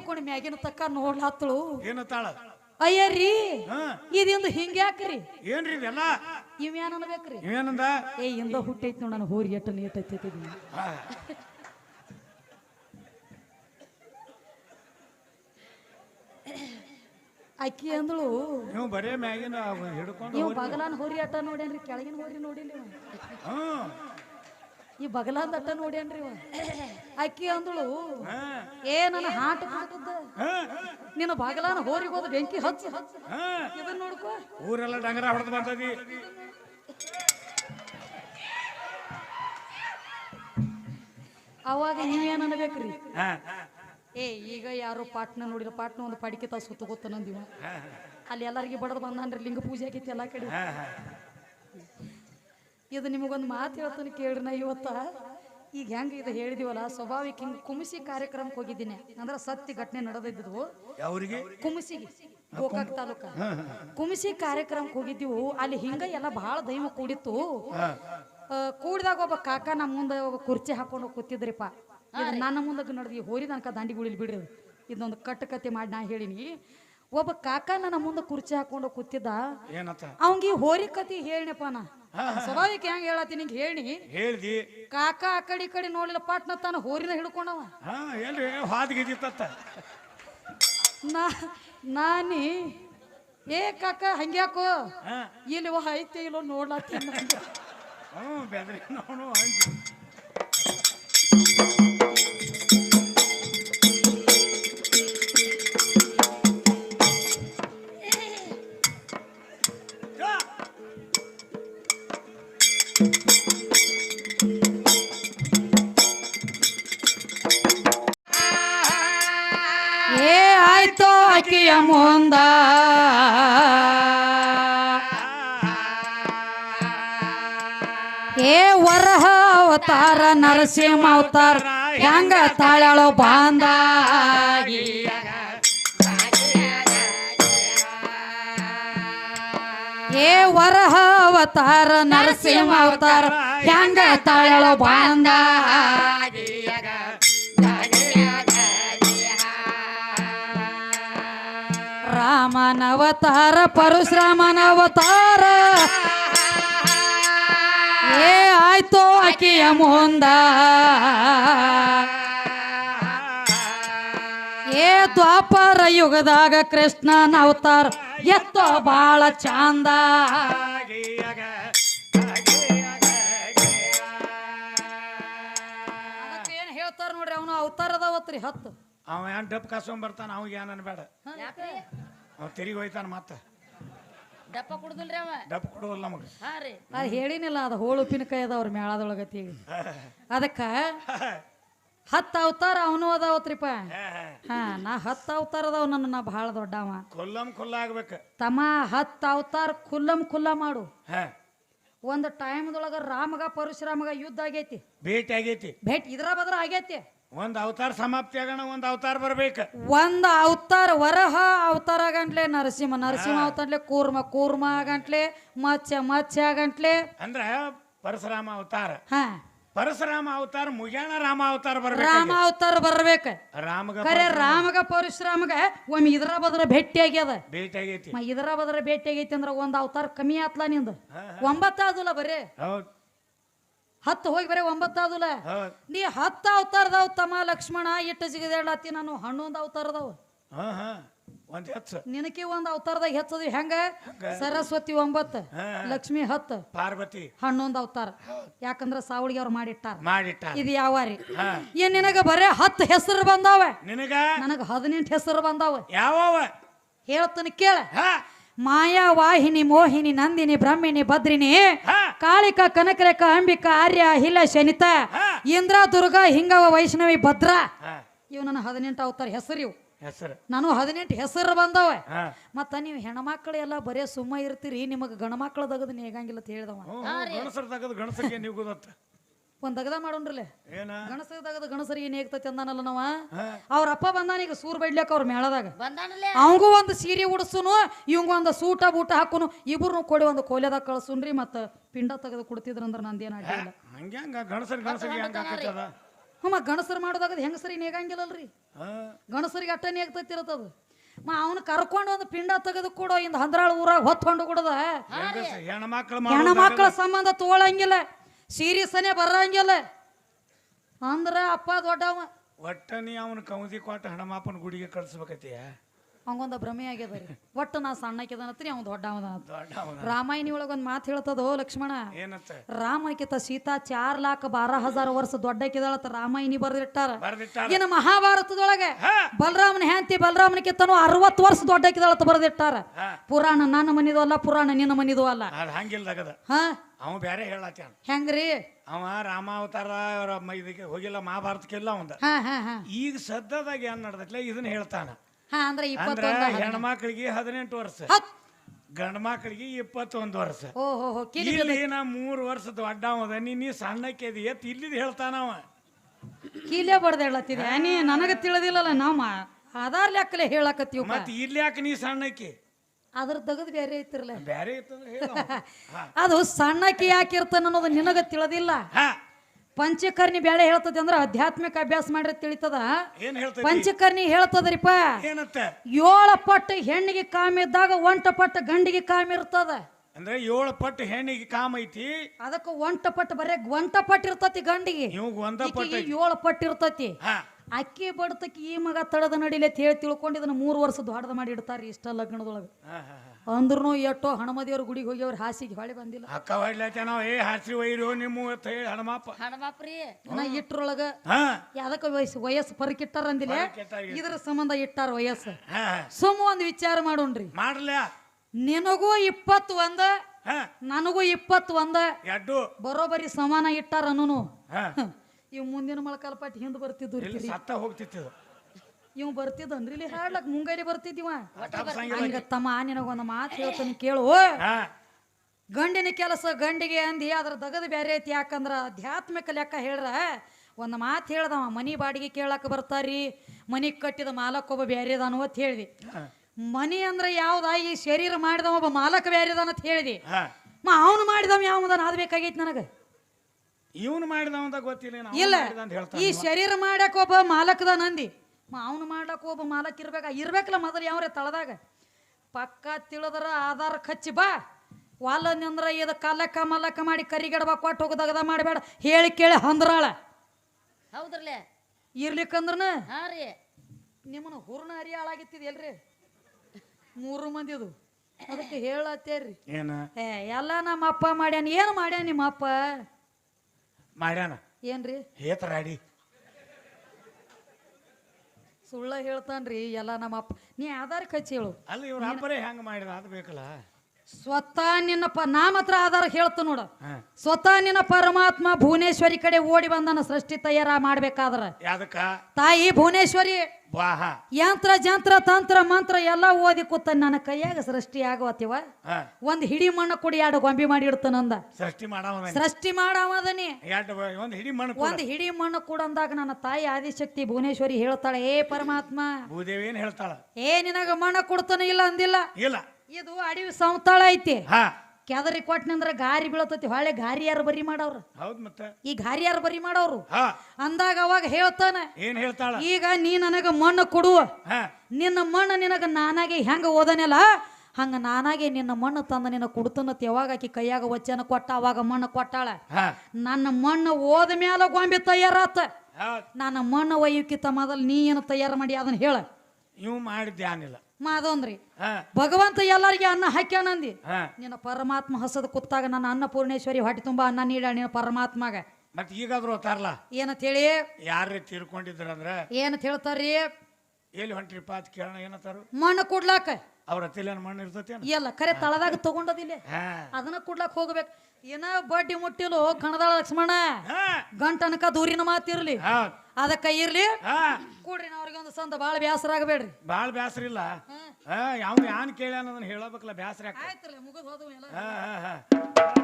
ಹಿಡ್ಕೊಂಡು ಮ್ಯಾಗಿನ ತಕ್ಕ ನೋಡ್ಲಾತಳು ಏನತ್ತಾಳ? ಅಯ್ಯರಿ ಇದೊಂದು ಇದಿಂದು ಹಿಂಗ್ಯಾಕ್ರಿ ಏನ್ರಿ ಇದೆಲ್ಲ ಇವ್ಯಾನ್ ಅನ್ಬೇಕ್ರಿ? ಇವೇನಂದ ಏ ಇಂದ ಹುಟ್ಟೈತಿ ನೋಡ್ ನಾನು ಹೋರಿ ಎಟ್ಟ ನೀಟ್ ಐತಿ ಹಾ. ಅಕ್ಕಿ ಅಂದಳು ನೀವು ಬರೇ ಮ್ಯಾಗಿನ ಹಿಡ್ಕೊಂಡು ನೀವು ಬಗಲಾನ್ ಹೋರಿ ಅಟ್ಟ ನೋಡೇನ್ರಿ ಕೆಳಗಿನ ಹೋರಿ ನೋಡಿಲ್ಲ ಇವ. ಈ ಬಗಲಾದ ಅಟ್ಟ ನೋಡ್ಯಾನ್ರಿ ಇವ. ಅಕ್ಕಿ ಅಂದಳು ಏ ನನ್ನ ಹಾಟ್ ಕುಡ್ತದ ಹಾ. ನಿನ್ನ ಬಗಲಾನ ಹೋರಿಗೆ ಹೋದ ಬೆಂಕಿ ಹಚ್ಚ. ಹಾ. ಇದನ್ನ ನೋಡ್ಕೋ. ಊರೆಲ್ಲ ಡಂಗರ ಹೊಡೆದು ಬಂದದಿ. ಅವಾಗ ನೀವೇನ್ ಅನ್ಬೇಕ್ರಿ? ಹಾ. ಏ ಈಗ ಯಾರು ಪಾಟ್ನ ನೋಡಿಲ್ಲ ಪಾಟ್ನ ಒಂದು ಪಡಿಕೆ ತಾಸು ಹಾ. ಅಲ್ಲಿ ಎಲ್ಲರಿಗೆ ಬಡದ್ ಬಂದಾನ್ರಿ ಲಿಂಗ ಪೂಜೆ ಆಗೈತಿ ಎಲ್ಲಾ ಕಡೆ. ಹಾ ಹಾ. ಇದು ನಿಮಗೊಂದು ಮಾತು ಹೇಳ್ತಾನೆ ಕೇಳ್ರಿ ನಾ ಇವತ್ತ. ಈಗ ಹೆಂಗ ಇದು ಹೇಳಿದಿವಲ್ಲ ಸ್ವಾಭಾವಿಕ ಹಿಂಗ್ ಕುಮಿಸಿ ಕಾರ್ಯಕ್ರಮಕ್ಕೆ ಹೋಗಿದ್ದೀನಿ. ಅಂದ್ರೆ ಸತ್ಯ ಘಟನೆ ನಡೆದಿದ್ದು ಯಾವ್ರಿಗೆ? ಕುಮಿಸಿಗೆ ಗೋಕಾಕ್ ತಾಲೂಕ. ಕುಮಿಸಿ ಕಾರ್ಯಕ್ರಮಕ್ಕೆ ಹೋಗಿದ್ದೀವು. ಅಲ್ಲಿ ಹಿಂಗ ಎಲ್ಲ ಬಹಳ ದೈವ ಕೂಡಿತ್ತು. ಕೂಡಿದಾಗ ಒಬ್ಬ ಕಾಕ ನಮ್ಮ ಮುಂದೆ ಒಬ್ಬ ಕುರ್ಚಿ ಹಾಕೊಂಡು ಕೂತಿದ್ರಿಪ್ಪ. ನನ್ನ ಮುಂದೆ ನಡೆದಿ ಹೋರಿ ತನಕ ದಾಂಡಿ ಗುಳಿಲ್ ಬಿಡ್ರಿ. ಇದೊಂದು ಕಟ್ಟ ಕತೆ ಮಾಡಿ ನಾ ಹೇಳಿನಿ. ಒಬ್ಬ ಕಾಕ ನನ್ನ ಮುಂದೆ ಕುರ್ಚಿ ಹಾಕೊಂಡು ಕೂತಿದ್ದ. ಅವಂಗೆ ಹೋರಿ ಕತಿ ಹೇಳಿನಪ್ಪ ನಾ. ಸ್ವಾಭಾವಿಕ ಹೆಂಗ್ ಹೇಳತ್ತೀನಿ ಹಿಂಗೆ ಹೇಳಿ? ಹೇಳ್ದಿ. ಕಾಕ ಆ ಕಡೆ ಈ ಕಡೆ ನೋಡಿಲ್ಲ ಪಾಟ್ನ ತಾನ ಹೋರಿನ ಹಿಡ್ಕೊಂಡವ. ಹಾ ಎಲ್ರಿ ಹಾದ್ ಗಿಜಿತ್ತತ್ತ ನಾ ನಾನಿ ಏ ಕಾಕ ಹಂಗ್ಯಾಕೋ ಇಲ್ಲಿ ಐತೆ ಇಲ್ಲೋ ನೋಡ್ಲಾತೀನಿ ಹ್ಞೂ ಬೆದ್ರಿ ನೋಡು ಅಂಜಿ ಏ ಆಯ್ತೋ ಅಕಿಯ ಮುಂದ. ಏ ವರಹ ಅವತಾರ ನರಸಿಂಹ ಅವತಾರ ಹೆಂಗ ತಾಳಾಳೋ ಬಾಂದ ಏ ವರಹ ಅವತಾರ ನರಸಿಂಹ ಅವತಾರ, ಹೆಂಗ ತಾಳ ಬಾಂದ ರಾಮನ ಅವತಾರ, ಪರಶುರಾಮನ ಅವತಾರ. ಏ ಆಯ್ತೋ ಅಕಿಯ ಮುಂದ. ದ್ವಾಪರ ಯುಗದಾಗ ಕೃಷ್ಣನ ಅವತಾರ ಎತ್ತೋ ಬಾಳ ಚಂದ. ಏನ್ ಹೇಳ್ತಾರ ನೋಡ್ರಿ ಅವನು ಅವತಾರ ಅದಾವತ್ರಿ ಹತ್ತು. ಅವ ಏನ್ ಡಬ್ ಕಾಸ್ಕೊಂಡ್ ಬರ್ತಾನ ಅವಾಗ ಏನ್ ಅನ್ಬೇಡ. ಯಾಕ್ರಿ? ಅವ ತೆರಿಗೆ ಹೋಯ್ತಾನ ಮತ್ತ. ಡಪ್ಪ ಕುಡ್ದಿಲ್ರಿ ಅವ? ಡಬ್ ಕೊಡುವಲ್ಲ ನಮಗ. ಹಾ ರೀ. ಅದು ಹೇಳಿನಿಲ್ಲ ಅದು ಹೋಳು ಉಪ್ಪಿನಕಾಯಿ ಅದಾವ್ರ ಮೇಳದೊಳಗತಿ ಅದಕ್ಕ ಹತ್ತು ಅವತಾರ ಅವನು ಅದಾವತ್ರಿಪ್ಪ. ಹಾ ನಾ ಹತ್ತು ಅವತಾರ ಅದಾವ ನನ್ನ ನಾ ಭಾಳ ದೊಡ್ಡವ. ಕುಲ್ಲಂ ಕುಲ್ಲ ಆಗ್ಬೇಕ. ತಮ್ಮ ಹತ್ತು ಅವತಾರ ಕುಲ್ಲಂ ಕುಲ್ಲ ಮಾಡು. ಒಂದ್ ಒಂದು ಟೈಮ್ದೊಳಗ ರಾಮಗ ಪರಶುರಾಮಗ ಯುದ್ಧ ಆಗೈತಿ. ಭೇಟಿ ಆಗೈತಿ. ಭೇಟಿ ಇದ್ರ ಬದ್ರ ಆಗೈತಿ. ಒಂದ್ ಅವತಾರ ಸಮಾಪ್ತಿ ಆಗೋಣ ಒಂದ್ ಅವತಾರ ಬರ್ಬೇಕು. ಒಂದ್ ಅವತಾರ ವರಹ ಅವತಾರ ಗಂಟ್ಲೆ ನರಸಿಂಹ ನರಸಿಂಹ ಅವತಾರ್ಲೆ ಕೂರ್ಮ ಕೂರ್ಮ ಗಂಟ್ಲೆ ಮತ್ಸ್ಯ ಮತ್ಸ್ಯ ಗಂಟ್ಲೆ ಅಂದ್ರ ಪರಶುರಾಮ ಅವತಾರ. ಹಾ. ಪರಶುರಾಮ ಅವತಾರ ಮುಗ್ಯಾಣ ರಾಮ ಅವತಾರ ಬರ್ಬೇಕು ರಾಮ ಅವತಾರ ಬರ್ಬೇಕ. ರಾಮಗ ಖರೆ ರಾಮಗ ಪರಶುರಾಮಗ ಒಮ್ಮೆ ಇದ್ರ ಬದ್ರ ಭೇಟಿ ಆಗ್ಯದ. ಭೇಟಿ ಆಗೈತಿ ಮ ಇದ್ರ ಬದ್ರ ಭೇಟಿ ಆಗೈತಿ ಅಂದ್ರ ಒಂದ್ ಅವತಾರ ಕಮ್ಮಿ ಆತ್ಲ ನಿಂದ. ಒಂಬತ್ತ ಆದುಲ್ಲ ಬರೇ. ಹೌದ್. ಹತ್ತು ಹೋಗಿ ಬರೇ ಒಂಬತ್ತ ಆದುಲ್ಲ ಹೌದ್. ನೀ ಹತ್ತು ಅವತಾರದವ್ ತಮ್ಮ ಲಕ್ಷ್ಮಣ ಇಟ್ಟು ಜಿಗದೇಳತ್ತಿ ನಾನು ಹನ್ನೊಂದು ಅವತಾರದವ್. ಹಾ ಹಾ. ಒಂದ್ ಹೆಚ್ಚ ನಿನಕಿ ಒಂದ್ ಅವತಾರದಾಗ ಹೆಚ್ಚದು ಹೆಂಗ? ಸರಸ್ವತಿ ಒಂಬತ್ತು ಲಕ್ಷ್ಮಿ ಹತ್ತು ಪಾರ್ವತಿ. ಹನ್ನೊಂದು ಅವತಾರ. ಯಾಕಂದ್ರ ಸಾವಳಿಗೆ ಅವ್ರು ಮಾಡಿಟ್ಟಾರ. ಮಾಡಿಟ್ಟ ಇದು ಯಾವ ರೀ ಏನ್ ನಿನಗ ಬರೇ ಹತ್ತು ಹೆಸರು ಬಂದಾವ. ನಿನಗ? ನನಗ ಹದಿನೆಂಟು ಹೆಸರು ಬಂದಾವ. ಯಾವ ಹೇಳ್ತಾನೆ ಕೇಳ. ಮಾಯಾ ವಾಹಿನಿ ಮೋಹಿನಿ ನಂದಿನಿ ಬ್ರಹ್ಮಿಣಿ ಭದ್ರಿನಿ ಕಾಳಿಕ ಕನಕರೇಖ ಅಂಬಿಕಾ ಆರ್ಯ ಹಿಲ ಶನಿತ. ಇಂದ್ರ ದುರ್ಗಾ ಹಿಂಗವ ವೈಷ್ಣವಿ ಭದ್ರ. ಇವು ನನ್ನ ಹದಿನೆಂಟು ಅವತಾರ ಹೆಸರು ಇವು. ಹೆಸರು. ನಾನು ಹದಿನೆಂಟು ಹೆಸರು ಬಂದವ. ಹಾ. ಮತ್ತ ನೀವು ಹೆಣ್ಮಕ್ಳು ಎಲ್ಲ ಬರೇ ಸುಮ್ಮ ಇರ್ತೀರಿ ನಿಮಗೆ ಗಣಮಕ್ಳು ದಗದ ನೇಗಂಗಿಲ್ಲ ಅಂತ ಹೇಳ್ದವ. ಗಣಸರ್ ತಗದು ಗಣಸರಿಗೆ ನೀವು ಗೊತ್ತ ಒಂದ್ ದಗದ ಮಾಡೋಣ್ರಲ್ಲ? ಏನ? ಗಣಸರಿಗೆ ದಗದ ಏನ್ ನೇಗ್ತೈತಿ ಅಂದಾನಲ್ಲ ನಾವ? ಅವ್ರ ಅಪ್ಪ ಬಂದಾನ ಈಗ ಸೂರ್ ಬೈಡ್ಲಿಕ್ಕೆ ಅವ್ರ ಮೇಳದಾಗ. ಬಂದಾನಲ್ಲೇ? ಅವಂಗೂ ಒಂದು ಸೀರೆ ಉಡ್ಸುನು ಇವಂಗೂ ಒಂದು ಸೂಟ ಬೂಟ ಹಾಕುನು ಇಬ್ರು ಕೊಡಿ ಒಂದು ಕೋಲೆದಾಗ ಕಳ್ಸುನ್ರಿ ಮತ್ತ ಪಿಂಡ ತೆಗೆದು ಕೊಡ್ತಿದ್ರಂದ್ರ ನಂದೇನು ಅಡ್ಡಿಲ್ಲ ಹಂಗೆ ಹಂಗ ಗಣಸರ್ ಗಣಸರಿ ಹೆಂಗ ಹಾಕತ್ತದ ಹ್ಞೂ ಗಣಸರು ಮಾಡೋದಾಗದು ಸರಿ ನೇಗಂಗಿಲ್ಲಲ್ರಿ? ಹಾ. ಗಣಸರಿಗೆ ಅಟ್ಟ ನೇಗ್ತೈತಿರತ್ತದು. ಮ ಅವನು ಕರ್ಕೊಂಡು ಒಂದು ಪಿಂಡ ತೆಗೆದು ಕೊಡೋ ಇಂದ ಹಂದ್ರಾಳು ಊರಾಗ ಹೊತ್ಕೊಂಡು ಕೊಡದ ಹೆಣ್ಮಕ್ಳು. ಸಂಬಂಧ ತೋಳಂಗಿಲ್ಲ. ಸೀರಿಯಸ್ನೇ ಬರಂಗಿಲ್ಲ. ಅಂದ್ರ ಅಪ್ಪ ದೊಡ್ಡವ. ಒಟ್ಟ ನೀ ಅವನ ಕೌದಿ ಕೊಟ್ಟ ಹಣಮಾಪನ ಗುಡಿಗೆ ಕಳ್ಸ್ಬೇಕೈತಿಯ ಅವಂಗೊಂದ ಭ್ರಮೆ ಆಗ್ಯದ ರೀ. ಒಟ್ಟು ನಾ ಸಣ್ಣಕ್ಕಿದನತ್ರಿ ಅವ್ನು ದೊಡ್ಡವನ ದೊಡ್ಡ ಅವನ ರಾಮಾಯಣಿ ಒಳಗೆ ಒಂದು ಮಾತು ಹೇಳ್ತದೋ ಲಕ್ಷ್ಮಣ? ರಾಮ ರಾಮನಿಕಿತ ಸೀತಾ ಚಾರ್ ಲಾಖ ಬಾರ ಹಜಾರ್ ವರ್ಷ ದೊಡ್ಡಕ್ಕಿದಾಳತ್ತ ರಾಮಾಯಣಿ ಬರ್ದಿಟ್ಟಾರ. ಏನು ಇನ್ನು ಮಹಾಭಾರತದೊಳಗೆ ಹ್ಯಾಂತಿ ಬಲರಾಮನ ಕಿತ್ತನು ಅರವತ್ತು ವರ್ಷ ದೊಡ್ಡಕ್ಕಿದಾಳತ್ತ ಬರ್ದಿಟ್ಟಾರ. ಪುರಾಣ ನನ್ನ ಮನಿದು ಅಲ್ಲ ಪುರಾಣ ನಿನ್ನ ಮನಿದು ಅಲ್ಲ. ಹಾ. ಅವ ಬೇರೆ ಹೇಳತ್ತ ಹೆಂಗ್ರಿ? ಅವ ರಾಮಾವತಾರ ಇದಕ್ಕೆ ಹೋಗಿಲ್ಲ ಮಹಾಭಾರತಕ್ಕೆಲ್ಲ ಅವಂದ. ಈಗ ಸದ್ಯದಾಗ ಏನ್ ನಡ್ದೈತ್ಲೆ ಇದನ್ನ ಹೇಳ್ತಾನ. ಹಾ ಅಂದ್ರೆ ಅಂದ್ರ ಇಪ್ಪತ್ತೊಂದು ಹೆಣ್ಮಕ್ಳಿಗೆ ಹದಿನೆಂಟು ವರ್ಷ. ಹತ್. ಗಂಡ ಮಕ್ಳಿಗೆ ಇಪ್ಪತ್ತೊಂದು ವರ್ಷ. ಓ ಹೋ ಹೋ ಕಿಲಿ ಇಲ್ಲಿ ನಾ ಮೂರು ವರ್ಷದ ದೊಡ್ಡ ಅವದ ನೀ ನೀ ಸಣ್ಣಕ್ಕೆದಿ ಎತ್ ಇಲ್ಲಿದ್ ಹೇಳ್ತಾನವ ಕೀಲೆ ಬಡ್ದು ಹೇಳತ್ತಿದೆ ನೀ ನನಗೆ ತಿಳಿದಿಲ್ಲಲ್ಲ ನಾವು ಆಧಾರ್ ಲೆಕ್ಕಲೆ ಹೇಳಕತ್ತೀವಿ ಮತ್ ಇಲ್ಲಿ ಯಾಕೆ ನೀ ಸಣ್ಣಕ್ಕೆ? ಅದ್ರ ತೆಗೆದು ಬೇರೆ ಐತಿರ್ಲ ಬೇರೆ ಇತ್ತಂದ್ರೆ ಹೇಳ ಅದು ಸಣ್ಣಕ್ಕೆ ಯಾಕಿರ್ತಾನ ಅನ್ನೋದು ನಿನಗ ತಿಳಿದಿಲ್ಲ. ಹಾ. ಪಂಚಕರ್ಣಿ ಬೇಳೆ ಹೇಳ್ತದೆ ಅಂದ್ರೆ ಆಧ್ಯಾತ್ಮಿಕ ಅಭ್ಯಾಸ ಮಾಡ್ರೆ ತಿಳಿತದ? ಪಂಚಕರ್ಣಿ ಹೇಳ್ತದ್ರಿಪ್ಪ. ಏಳು ಪಟ್ಟು ಹೆಣ್ಣಿಗೆ ಕಾಮ ಇದ್ದಾಗ ಒಂಟ ಪಟ್ಟು ಗಂಡಿಗೆ ಕಾಮ ಇರ್ತದ. ಅಂದ್ರೆ ಏಳು ಪಟ್ಟು ಹೆಣ್ಣಿಗೆ ಕಾಮ ಐತಿ. ಅದಕ್ಕೆ ಒಂಟ ಪಟ್ಟು ಬರೇ ಒಂಟ ಪಟ್ಟು ಇರ್ತತಿ ಗಂಡಿಗೆ. ಏಳು ಪಟ್ಟು ಇರ್ತತಿ. ಅಕ್ಕಿ ಬಡತಕ್ಕೆ ಈ ಮಗ ತಡದ ನಡಿಲೆ ಅಂತ ಹೇಳಿ ತಿಳ್ಕೊಂಡು ಇದನ್ನ ಮೂರು ವರ್ಷ ದೊಡ್ಡದ ಮಾಡಿ ಇಡ್ತಾರ ಇಷ್ಟ ಲಗ್ನದೊಳಗೆ. ಅಂದ್ರೂ ಎಷ್ಟೋ ಹಣಮದಿಯವ್ರ ಗುಡಿಗೆ ಹೋಗಿ ಅವ್ರ ಹಾಸಿಗೆ ಹೊಳೆ ಬಂದಿಲ್ಲ. ಅಕ್ಕ ಹೊಡ್ಲತ್ತ ನಾವು ಏ ಹಾಸಿ ಒಯ್ಯೋ ನಿಮ್ಮ ಅಂತ ಹೇಳಿ ಹಣಮಾಪ ಹಣಮಾಪ್ರಿ ಇನ್ನ ಇಟ್ರೊಳಗ ಯಾವ್ದಕ್ಕ ವಯಸ್ಸು ವಯಸ್ಸು ಪರಿಕಿಟ್ಟಾರ ಅಂದಿಲ್ಲ? ಇದ್ರ ಸಂಬಂಧ ಇಟ್ಟಾರ ವಯಸ್ಸು. ಹಾ. ಸುಮ್ಮ ಒಂದು ವಿಚಾರ ಮಾಡೋಣ್ರಿ. ಮಾಡ್ಲ. ನಿನಗೂ ಇಪ್ಪತ್ತು ಒಂದ ಹಾ. ನನಗೂ ಇಪ್ಪತ್ತು ಒಂದ ಎಡ್ಡು. ಬರೋಬರಿ ಸಮಾನ ಇಟ್ಟಾರ ಅನು ಹಾ. ಇವ್ ಮುಂದಿನ ಮಳಕಾಲ ಪಾಟಿ ಹಿಂದ್ ಬರ್ತಿದ್ರು ಸತ್ತ ಹೋಗ್ತಿತ್ತು ಇವ್ ಬರ್ತಿದ್ ಇಲ್ಲಿ ಹಾಡ್ಲಕ್ ಮುಂಗೈಲಿ ಬರ್ತಿದ್ದೀವ? ಹಂಗ ತಮ್ಮ ನಿನಗೊಂದು ಮಾತು ಹೇಳ್ತಾನೆ ಕೇಳು. ಗಂಡಿನ ಕೆಲಸ ಗಂಡಿಗೆ ಅಂದಿ ಅದ್ರ ದಗದ ಬೇರೆ ಐತಿ. ಯಾಕಂದ್ರ ಆಧ್ಯಾತ್ಮಿಕ ಲೆಕ್ಕ ಹೇಳ್ರ ಒಂದು ಮಾತು ಹೇಳ್ದವ ಮನಿ ಬಾಡಿಗೆ ಕೇಳಕ್ ಬರ್ತಾರಿ ಮನಿ ಕಟ್ಟಿದ ಮಾಲಕ್ ಒಬ್ಬ ಬೇರೆ ಅದಾನು ಅಂತ ಹೇಳಿದಿ. ಮನಿ ಅಂದ್ರ ಯಾವ್ದ? ಈ ಶರೀರ ಮಾಡಿದವ ಒಬ್ಬ ಮಾಲಕ ಬೇರೆ ಅದಾನ ಅಂತ ಹೇಳ್ದೆ. ಮಾ ಅವನು ಮಾಡಿದವ ಯಾವ್ದನ ಅದ್ ಬೇಕಾಗೈತಿ ನನಗ? ಇವನು ಮಾಡಿದವಂತ ಗೊತ್ತಿಲ್ಲ ಏನು ಇಲ್ಲ. ಅಂತ ಈ ಶರೀರ ಮಾಡಕ್ ಒಬ್ಬ ಮಾಲಕದ ನಂದಿ ಅವನು ಮಾಡ್ಲಕ್ಕ ಒಬ್ಬ ಮಾಲಕ್ ಇರ್ಬೇಕ. ಇರ್ಬೇಕಲ್ಲ ಮೊದಲು ಯಾವ್ರೆ ತಳದಾಗ? ಪಕ್ಕ ತಿಳಿದ್ರ ಆಧಾರ ಕಚ್ಚಿ ಬಾ. ವಾಲಂದ್ರ ಇದು ಕಲ್ಲಕ್ಕ ಮಲ್ಲಕ್ಕ ಮಾಡಿ ಕರಿಗಡಬ ಕೊಟ್ಟು ಹೋಗದಗದ ಮಾಡಬೇಡ. ಹೇಳಿ ಕೇಳಿ ಹಂದ್ರಾಳ. ಹೌದ್ರಲೆ? ಇರ್ಲಿಕ್ಕಂದ್ರನ ಹಾ ರೀ. ನಿಮ್ಮನ್ನ ಹೂರ್ಣ ಹರಿ ಹಾಳಾಗಿತ್ತಿದೆಯಲ್ರಿ ಮೂರು ಮಂದಿದು ಅದಕ್ಕೆ ಹೇಳತ್ತೇರಿ. ಏನ? ಏ ಎಲ್ಲ ನಮ್ಮ ಅಪ್ಪ ಮಾಡ್ಯಾನ. ಏನು ಮಾಡ್ಯಾನ ನಿಮ್ಮ ಅಪ್ಪ ಮಾಡ್ಯಾನ. ಏನ್ರಿ? ಹೇತರಾಡಿ ಸುಳ್ಳ ಹೇಳ್ತಾನ್ರಿ ಎಲ್ಲ ನಮ್ಮ ಅಪ್ಪ ನೀ ಆಧಾರ್ ಕಚ್ಚಿ ಹೇಳು. ಅಲ್ಲಿ ಇವ್ರ ಅಪ್ಪರೇ ಹೆಂಗ್ ಮಾಡಿದ ಅದು ಬೇಕಲ್ಲ? ಸ್ವತಃ ನಿನ್ನ ಪ ನಾ ಮಾತ್ರ ಆಧಾರ ಹೇಳ್ತು ನೋಡು. ಸ್ವತಃ ನಿನ್ನ ಪರಮಾತ್ಮ ಭುವನೇಶ್ವರಿ ಕಡೆ ಓಡಿ ಬಂದನ ಸೃಷ್ಟಿ ತಯಾರ ಮಾಡ್ಬೇಕಾದ್ರ. ಯಾದಕ್ಕ? ತಾಯಿ ಭುವನೇಶ್ವರಿ ಯಂತ್ರ ಜಂತ್ರ ತಂತ್ರ ಮಂತ್ರ ಎಲ್ಲ ಓದಿ ಕೂತ ನನ್ನ ಕೈಯಾಗ ಸೃಷ್ಟಿ ಆಗವತ್ತಿವ. ಒಂದ್ ಹಿಡಿ ಮಣ್ಣು ಕುಡಿ ಎರಡು ಗೊಂಬಿ ಮಾಡಿ ಇಡ್ತಾನಂದ ಸೃಷ್ಟಿ ಮಾಡವ ಸೃಷ್ಟಿ ಮಾಡವದನಿ ಒಂದು ಹಿಡಿ ಮಣ್ಣು ಕೊಡು. ಒಂದ್ ಹಿಡಿ ಮಣ್ಣು ಕೂಡ ಅಂದಾಗ ನನ್ನ ತಾಯಿ ಆದಿಶಕ್ತಿ ಭುವನೇಶ್ವರಿ ಹೇಳ್ತಾಳೆ ಏ ಪರಮಾತ್ಮ ಭೂದೇವಿ ಏನ್ ಹೇಳ್ತಾಳ? ಏ ನಿನಗ ಮಣ್ಣು ಕೊಡ್ತಾನ ಇಲ್ಲ ಅಂದಿಲ್ಲ? ಇಲ್ಲ. ಇದು ಅಡವಿ ಸಂತಾಳ ಐತಿ. ಹಾ. ಕೆದರಿ ಕೊಟ್ಟನಂದ್ರ ಗಾರಿ ಬೀಳತೈತಿ ಹೊಳೆ ಗಾರಿ ಯಾರು ಬರಿ ಮಾಡವ್ರ ಹೌದ್ ಮತ್ತ. ಈ ಗಾರಿ ಯಾರು ಬರಿ ಮಾಡವ್ರು ಹಾ. ಅಂದಾಗ ಅವಾಗ ಹೇಳ್ತಾನೆ ಏನ್ ಹೇಳ್ತಾಳ? ಈಗ ನೀ ನನಗ ಮಣ್ಣು ಕೊಡು. ಹಾ. ನಿನ್ನ ಮಣ್ಣು ನಿನಗ ನಾನಾಗೆ ಹೆಂಗ ಓದನೆಲ್ಲ? ಹಂಗ ನಾನಾಗೆ ನಿನ್ನ ಮಣ್ಣು ತಂದು ನಿನ್ನ ಕುಡ್ತನತ್ ಯಾವಾಗ ಆಕಿ ಕೈಯಾಗ ವಚನ ಕೊಟ್ಟ ಅವಾಗ ಮಣ್ಣು ಕೊಟ್ಟಾಳ. ನನ್ನ ಮಣ್ಣು ಓದ ಮ್ಯಾಲ ಗೊಂಬೆ ತಯಾರಾತ. ನನ್ನ ಮಣ್ಣು ಒಯ್ಯಕ್ಕಿಂತ ಮೊದಲು ನೀ ಏನು ತಯಾರು ಮಾಡಿ ಅದನ್ನ ಹೇಳ. ಇವ್ ಮಾಡಿದ್ದೆ ಏನಿಲ್ಲ ಮಾ ಅದೊಂದ್ರಿ ಹಾ. ಭಗವಂತ ಎಲ್ಲರಿಗೆ ಅನ್ನ ಹಾಕ್ಯಾನಂದಿ ನೀನು ನಿನ್ನ ಪರಮಾತ್ಮ ಹಸದ ಕುತ್ತಾಗ ನನ್ನ ಅನ್ನಪೂರ್ಣೇಶ್ವರಿ ಹೊಟ್ಟೆ ತುಂಬಾ ಅನ್ನ ನೀಡ ನಿನ್ನ ಪರಮಾತ್ಮಗ. ಮತ್ ಈಗಾದ್ರೂ ಓದ್ತಾರಲ್ಲ ಏನಂತ ಹೇಳಿ? ಯಾರೇ ತೀರ್ಕೊಂಡಿದ್ರಂದ್ರ? ಏನಂತ ಹೇಳ್ತಾರ್ರಿ? ಎಲ್ಲಿ ಹೊಂಟ್ರಿಪ್ಪ ಅಂತ ಕೇಳೋಣ ಏನಂತಾರು? ಮಣ್ಣು ಕೊಡ್ಲಾಕ. ಅವ್ರ ಹತ್ತಿಲೇನ ಮಣ್ಣು ಇರ್ತತಿ ಎಲ್ಲ ಕರೆ ತಳದಾಗ ತಗೊಂಡದಿಲ್ಲ ಅದನ್ನ ಕೊಡ್ಲಕ್ ಹೋಗ್ಬೇಕು. ಏನ ಬಡ್ಡಿ ಮುಟ್ಟಿಲು ಕಣದಾಳ ಲಕ್ಷ್ಮಣ? ಗಂಟನಕ ದೂರಿನ ಮಾತಿರ್ಲಿ ಅದಕ್ಕ ಇರ್ಲಿ. ಹಾ. ಕೂಡ್ರಿ ನಾ ಅವ್ರಿಗೆ ಒಂದು ಸಂದ ಬಾಳ ಬ್ಯಾಸರ ಆಗಬೇಡ್ರಿ. ಬಾಳ ಬ್ಯಾಸರ ಇಲ್ಲ? ಹಾ. ಯಾವ ಯಾನ್ ಕೇಳ್ಯಾನ ಅದನ್ನ ಹೇಳಬೇಕಲ್ಲ ಬ್ಯಾಸರ ಆಯ್ತು ಆಯ್ತಲ್ಲ ಮುಗಿದು ಹೋದ ಎಲ್ಲ.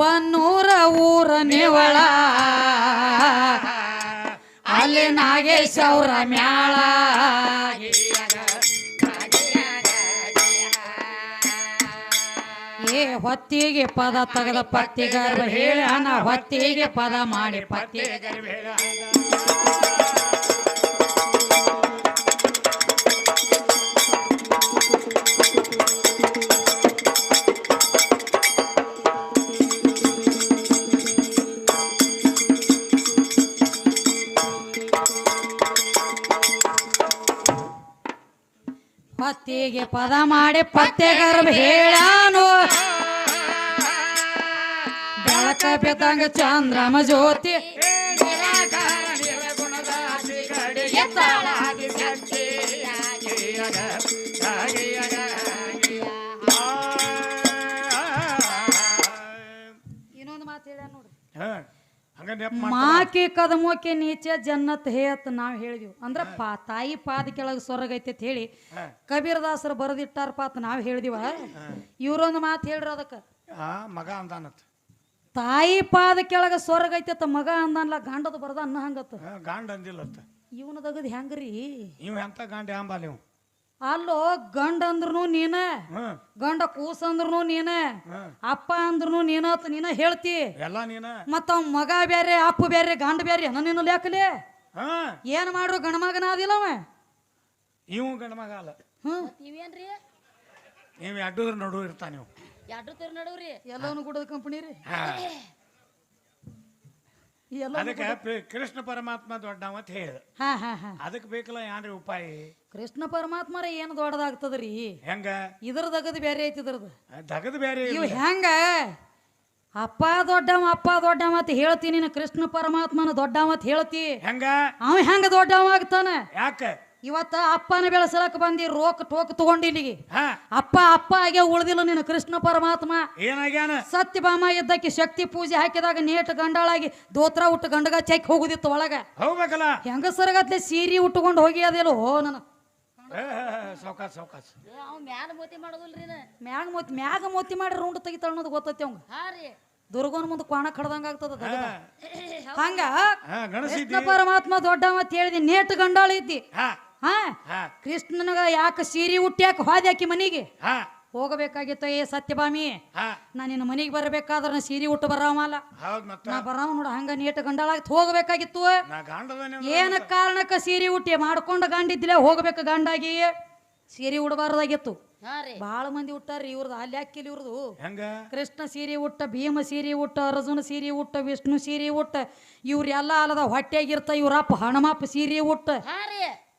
ಬನ್ನೂರ ಊರ ನಿವಳ ಅಲ್ಲಿ ನಾಗೇಶ್ ಅವ್ರ ಮ್ಯಾಳ ಹೊತ್ತಿಗೆ ಪದ ತೆಗೆದ ಪತ್ತಿಗರ್ಭ ಹೇಳ ಹೊತ್ತಿಗೆ ಪದ ಮಾಡಿ ಪತ್ತಿ ಪತ್ತಿಗೆ ಪದ ಮಾಡಿ ಪತ್ತೆಗಾರ ಹೇಳಾನು. ಬೆಳಕ ಬಿದ್ದಂಗ ಚಂದ್ರಮ ಜ್ಯೋತಿ. ಮಾಕಿ ಕದಮೋಕೆ ನೀಚೆ ಜನ್ನತ್ ಹೇತ್ ನಾವ್ ಹೇಳಿದ್ವಿ. ಅಂದ್ರ ಪಾ ತಾಯಿ ಪಾದ ಕೆಳಗೆ ಸ್ವರ್ಗ ಐತೆ ಅಂತ ಹೇಳಿ ಕಬೀರ್ ಕಬೀರದಾಸರು ಬರೆದಿಟ್ಟಾರಪ್ಪ ಅಂತ ನಾವ್ ಹೇಳಿದಿವ. ಇವ್ರೊಂದು ಮಾತು ಹೇಳ್ರಿ ಅದಕ್ಕ. ಮಗ ಅಂದಾನತ್. ತಾಯಿ ಪಾದ ಕೆಳಗ ಸ್ವರ್ಗ ಐತೆ ಅಂತ ಮಗ ಅಂದಾನಲ್ಲ ಗಂಡದ ಬರದ ಅನ್ನ ಹಂಗತ್ತ ಗಾಂಡ್ ಅಂದಿಲ್ಲತ್ತ ಇವನ ದಗದ್ ಹೆಂಗ್ರಿ? ನೀವ್ ಎಂತ ಗಾಂಡ್ ಯಾಂಬ ನೀವು ಅಲ್ಲೋ ಗಂಡ ಅಂದ್ರೂ ನೀನ ಗಂಡ ಕೂಸ ಅಂದ್ರೂ ನೀನ ಅಪ್ಪ ಅಂದ್ರೂ ನೀನತ್ ನೀನ ಹೇಳ್ತಿ. ಎಲ್ಲ ನೀನ. ಮತ್ತ ಅವ್ ಮಗ ಬೇರೆ ಅಪ್ಪ ಬೇರೆ ಗಂಡ ಬೇರೆ ಏನ ನೀನು ಲೇಖಲೆ ಹಾ. ಏನ್ ಮಾಡ್ರು ಗಣಮಗನ ಅದಿಲ್ಲ ಅವ? ಇವ್ ಗಂಡ ಮಗ ಅಲ್ಲ. ಹ್ಮ್. ನೀವೇನ್ರಿ ನೀವು ನಡು ಇರ್ತಾ ನೀವು. ಎರಡು ತೀರ್ ನಡುವ್ರಿ? ಎಲ್ಲವನು ಗುಡದ ಕಂಪನಿ ರೀ. ಎಲ್ಲ ಅದಕ್ಕೆ ಪಿ- ಕೃಷ್ಣ ಪರಮಾತ್ಮ ದೊಡ್ಡವ ಅಂತ ಹೇಳಿದ ಹಾ ಹಾ ಹಾ. ಅದಕ್ಕೆ ಬೇಕಲ್ಲ ಯಾನ್ರಿ ಉಪಾಯ? ಕೃಷ್ಣ ಪರಮಾತ್ಮರ ಏನು ದೊಡ್ಡದಾಗ್ತದ್ರಿ? ಹೆಂಗ? ಇದ್ರದಗದ್ ಬೇರೆ ಐತಿ ಇದ್ರದ್ದು ದಗದ್ ಬೇರೆ ಇವ್ ಹೆಂಗ? ಅಪ್ಪ ದೊಡ್ಡವ ಅಪ್ಪ ದೊಡ್ಡವ ಅಂತ ಹೇಳ್ತೀನಿ ನೀನು ಕೃಷ್ಣ ಪರಮಾತ್ಮನ ದೊಡ್ಡವ ಅಂತ ಹೇಳ್ತಿ. ಹೆಂಗ? ಅವ ಹೆಂಗ ದೊಡ್ಡವ ಆಗ್ತಾನೆ? ಯಾಕ? ಇವತ್ತ ಅಪ್ಪನ ಬೆಳೆಸಲಕ್ ಬಂದಿ ರೋಕ್ ಟೋಕ್ ತಗೊಂಡಿ ಇಲ್ಲಿಗೆ. ಹಾ. ಅಪ್ಪ ಅಪ್ಪ ಆಗೇ ಉಳ್ದಿಲ್ಲ ನೀನು ಕೃಷ್ಣ ಪರಮಾತ್ಮ. ಏನಾಗ್ಯಾನ? ಸತ್ಯಭಾಮ ಇದ್ದಕ್ಕೆ ಶಕ್ತಿ ಪೂಜೆ ಹಾಕಿದಾಗ ನೇಟ್ ಗಂಡಾಳಾಗಿ ದೋತ್ರ ಉಟ್ಟು ಗಂಡಗ ಚೆಕ್ ಹೋಗುದಿತ್ತು ಒಳಗ. ಹೋಗ್ಬೇಕಲ್ಲ? ಹೆಂಗಸರಗತ್ಲೆ ಸೀರೆ ಉಟ್ಟುಕೊಂಡು ಹೋಗಿ ನನ್ನ. ಸೌಕಾಸ್ ಅವ್ ಮ್ಯಾಲ ಮೋತಿ ಮಾಡೋದಿಲ್ರಿ ನಾ. ಮ್ಯಾಗ ಮೋತಿ ಮ್ಯಾಗ ಮೋತಿ ಮಾಡಿ ರೌಂಡ್ ತೆಗಿತಾಳ ಅನ್ನೋದು ಗೊತ್ತೈತಿ ಅವಂಗ. ಹಾ ರೀ. ದುರ್ಗನ ಮುಂದೆ ಕ್ವಾಣ ಕಡ್ದಂಗ ಆಗ್ತದ ದಗದ. ಹಂಗ ಕೃಷ್ಣ ಪರಮಾತ್ಮ ದೊಡ್ಡವ ಅಂತ ಹೇಳಿದಿ ನೇಟ್ ಗಂಡಾಳ ಇದ್ದಿ. ಹಾ. ಹಾ ಹಾ. ಕೃಷ್ಣನಗ ಯಾಕೆ ಸೀರೆ ಹುಟ್ಟ್ಯಾಕ ಹೋದ್ಯಾಕಿ ಮನೆಗೆ ಹಾಕಿ ಮನಿಗೆ? ಹಾ. ಹೋಗಬೇಕಾಗಿತ್ತ ಏ ಸತ್ಯಭಾಮಿ. ಹಾ. ನಾ ನಿನ್ನ ಮನಿಗೆ ಬರಬೇಕಾದ್ರೆ ಸೀರಿ ಉಟ್ಟು ಹೌದ್ ಮತ್ತ. ನಾ ಬರಾವ ನೋಡ ಹಂಗ ನೇಟ್ ಗಂಡಾಳಾಗಿ ಹೋಗಬೇಕಾಗಿತ್ತು. ನಾ ಗಾಂಡದನೆ ಏನ ಕಾರಣಕ್ಕ ಸೀರೆ ಹುಟ್ಟಿ ಮಾಡ್ಕೊಂಡು ಗಂಡಿದ್ದಿಲ್ಲ ಹೋಗ್ಬೇಕು ಗಂಡಾಗಿ? ಸೀರೆ ಉಡಬಾರ್ದಾಗಿತ್ತು. ಬಹಳ ಬಾಳ ಮಂದಿ ಉಟ್ಟಾರ್ರಿ ಇವ್ರದ್ದು ಅಲ್ಲಿ ಹಾಕಿಲ್ಲ ಇವ್ರದು. ಹೆಂಗ? ಕೃಷ್ಣ ಸೀರೆ ಉಟ್ಟ ಭೀಮ ಸೀರೆ ಉಟ್ಟ ಅರ್ಜುನ ಸೀರೆ ಉಟ್ಟ ವಿಷ್ಣು ಸೀರೆ ಉಟ್ಟ ಇವ್ರೆಲ್ಲ ಅಲ್ಲದ ಹೊಟ್ಟೆಗಿರ್ತ ಇವ್ರಪ್ಪ ಹಣಮಪ್ಪ ಸೀರೆ ಉಟ್ಟ.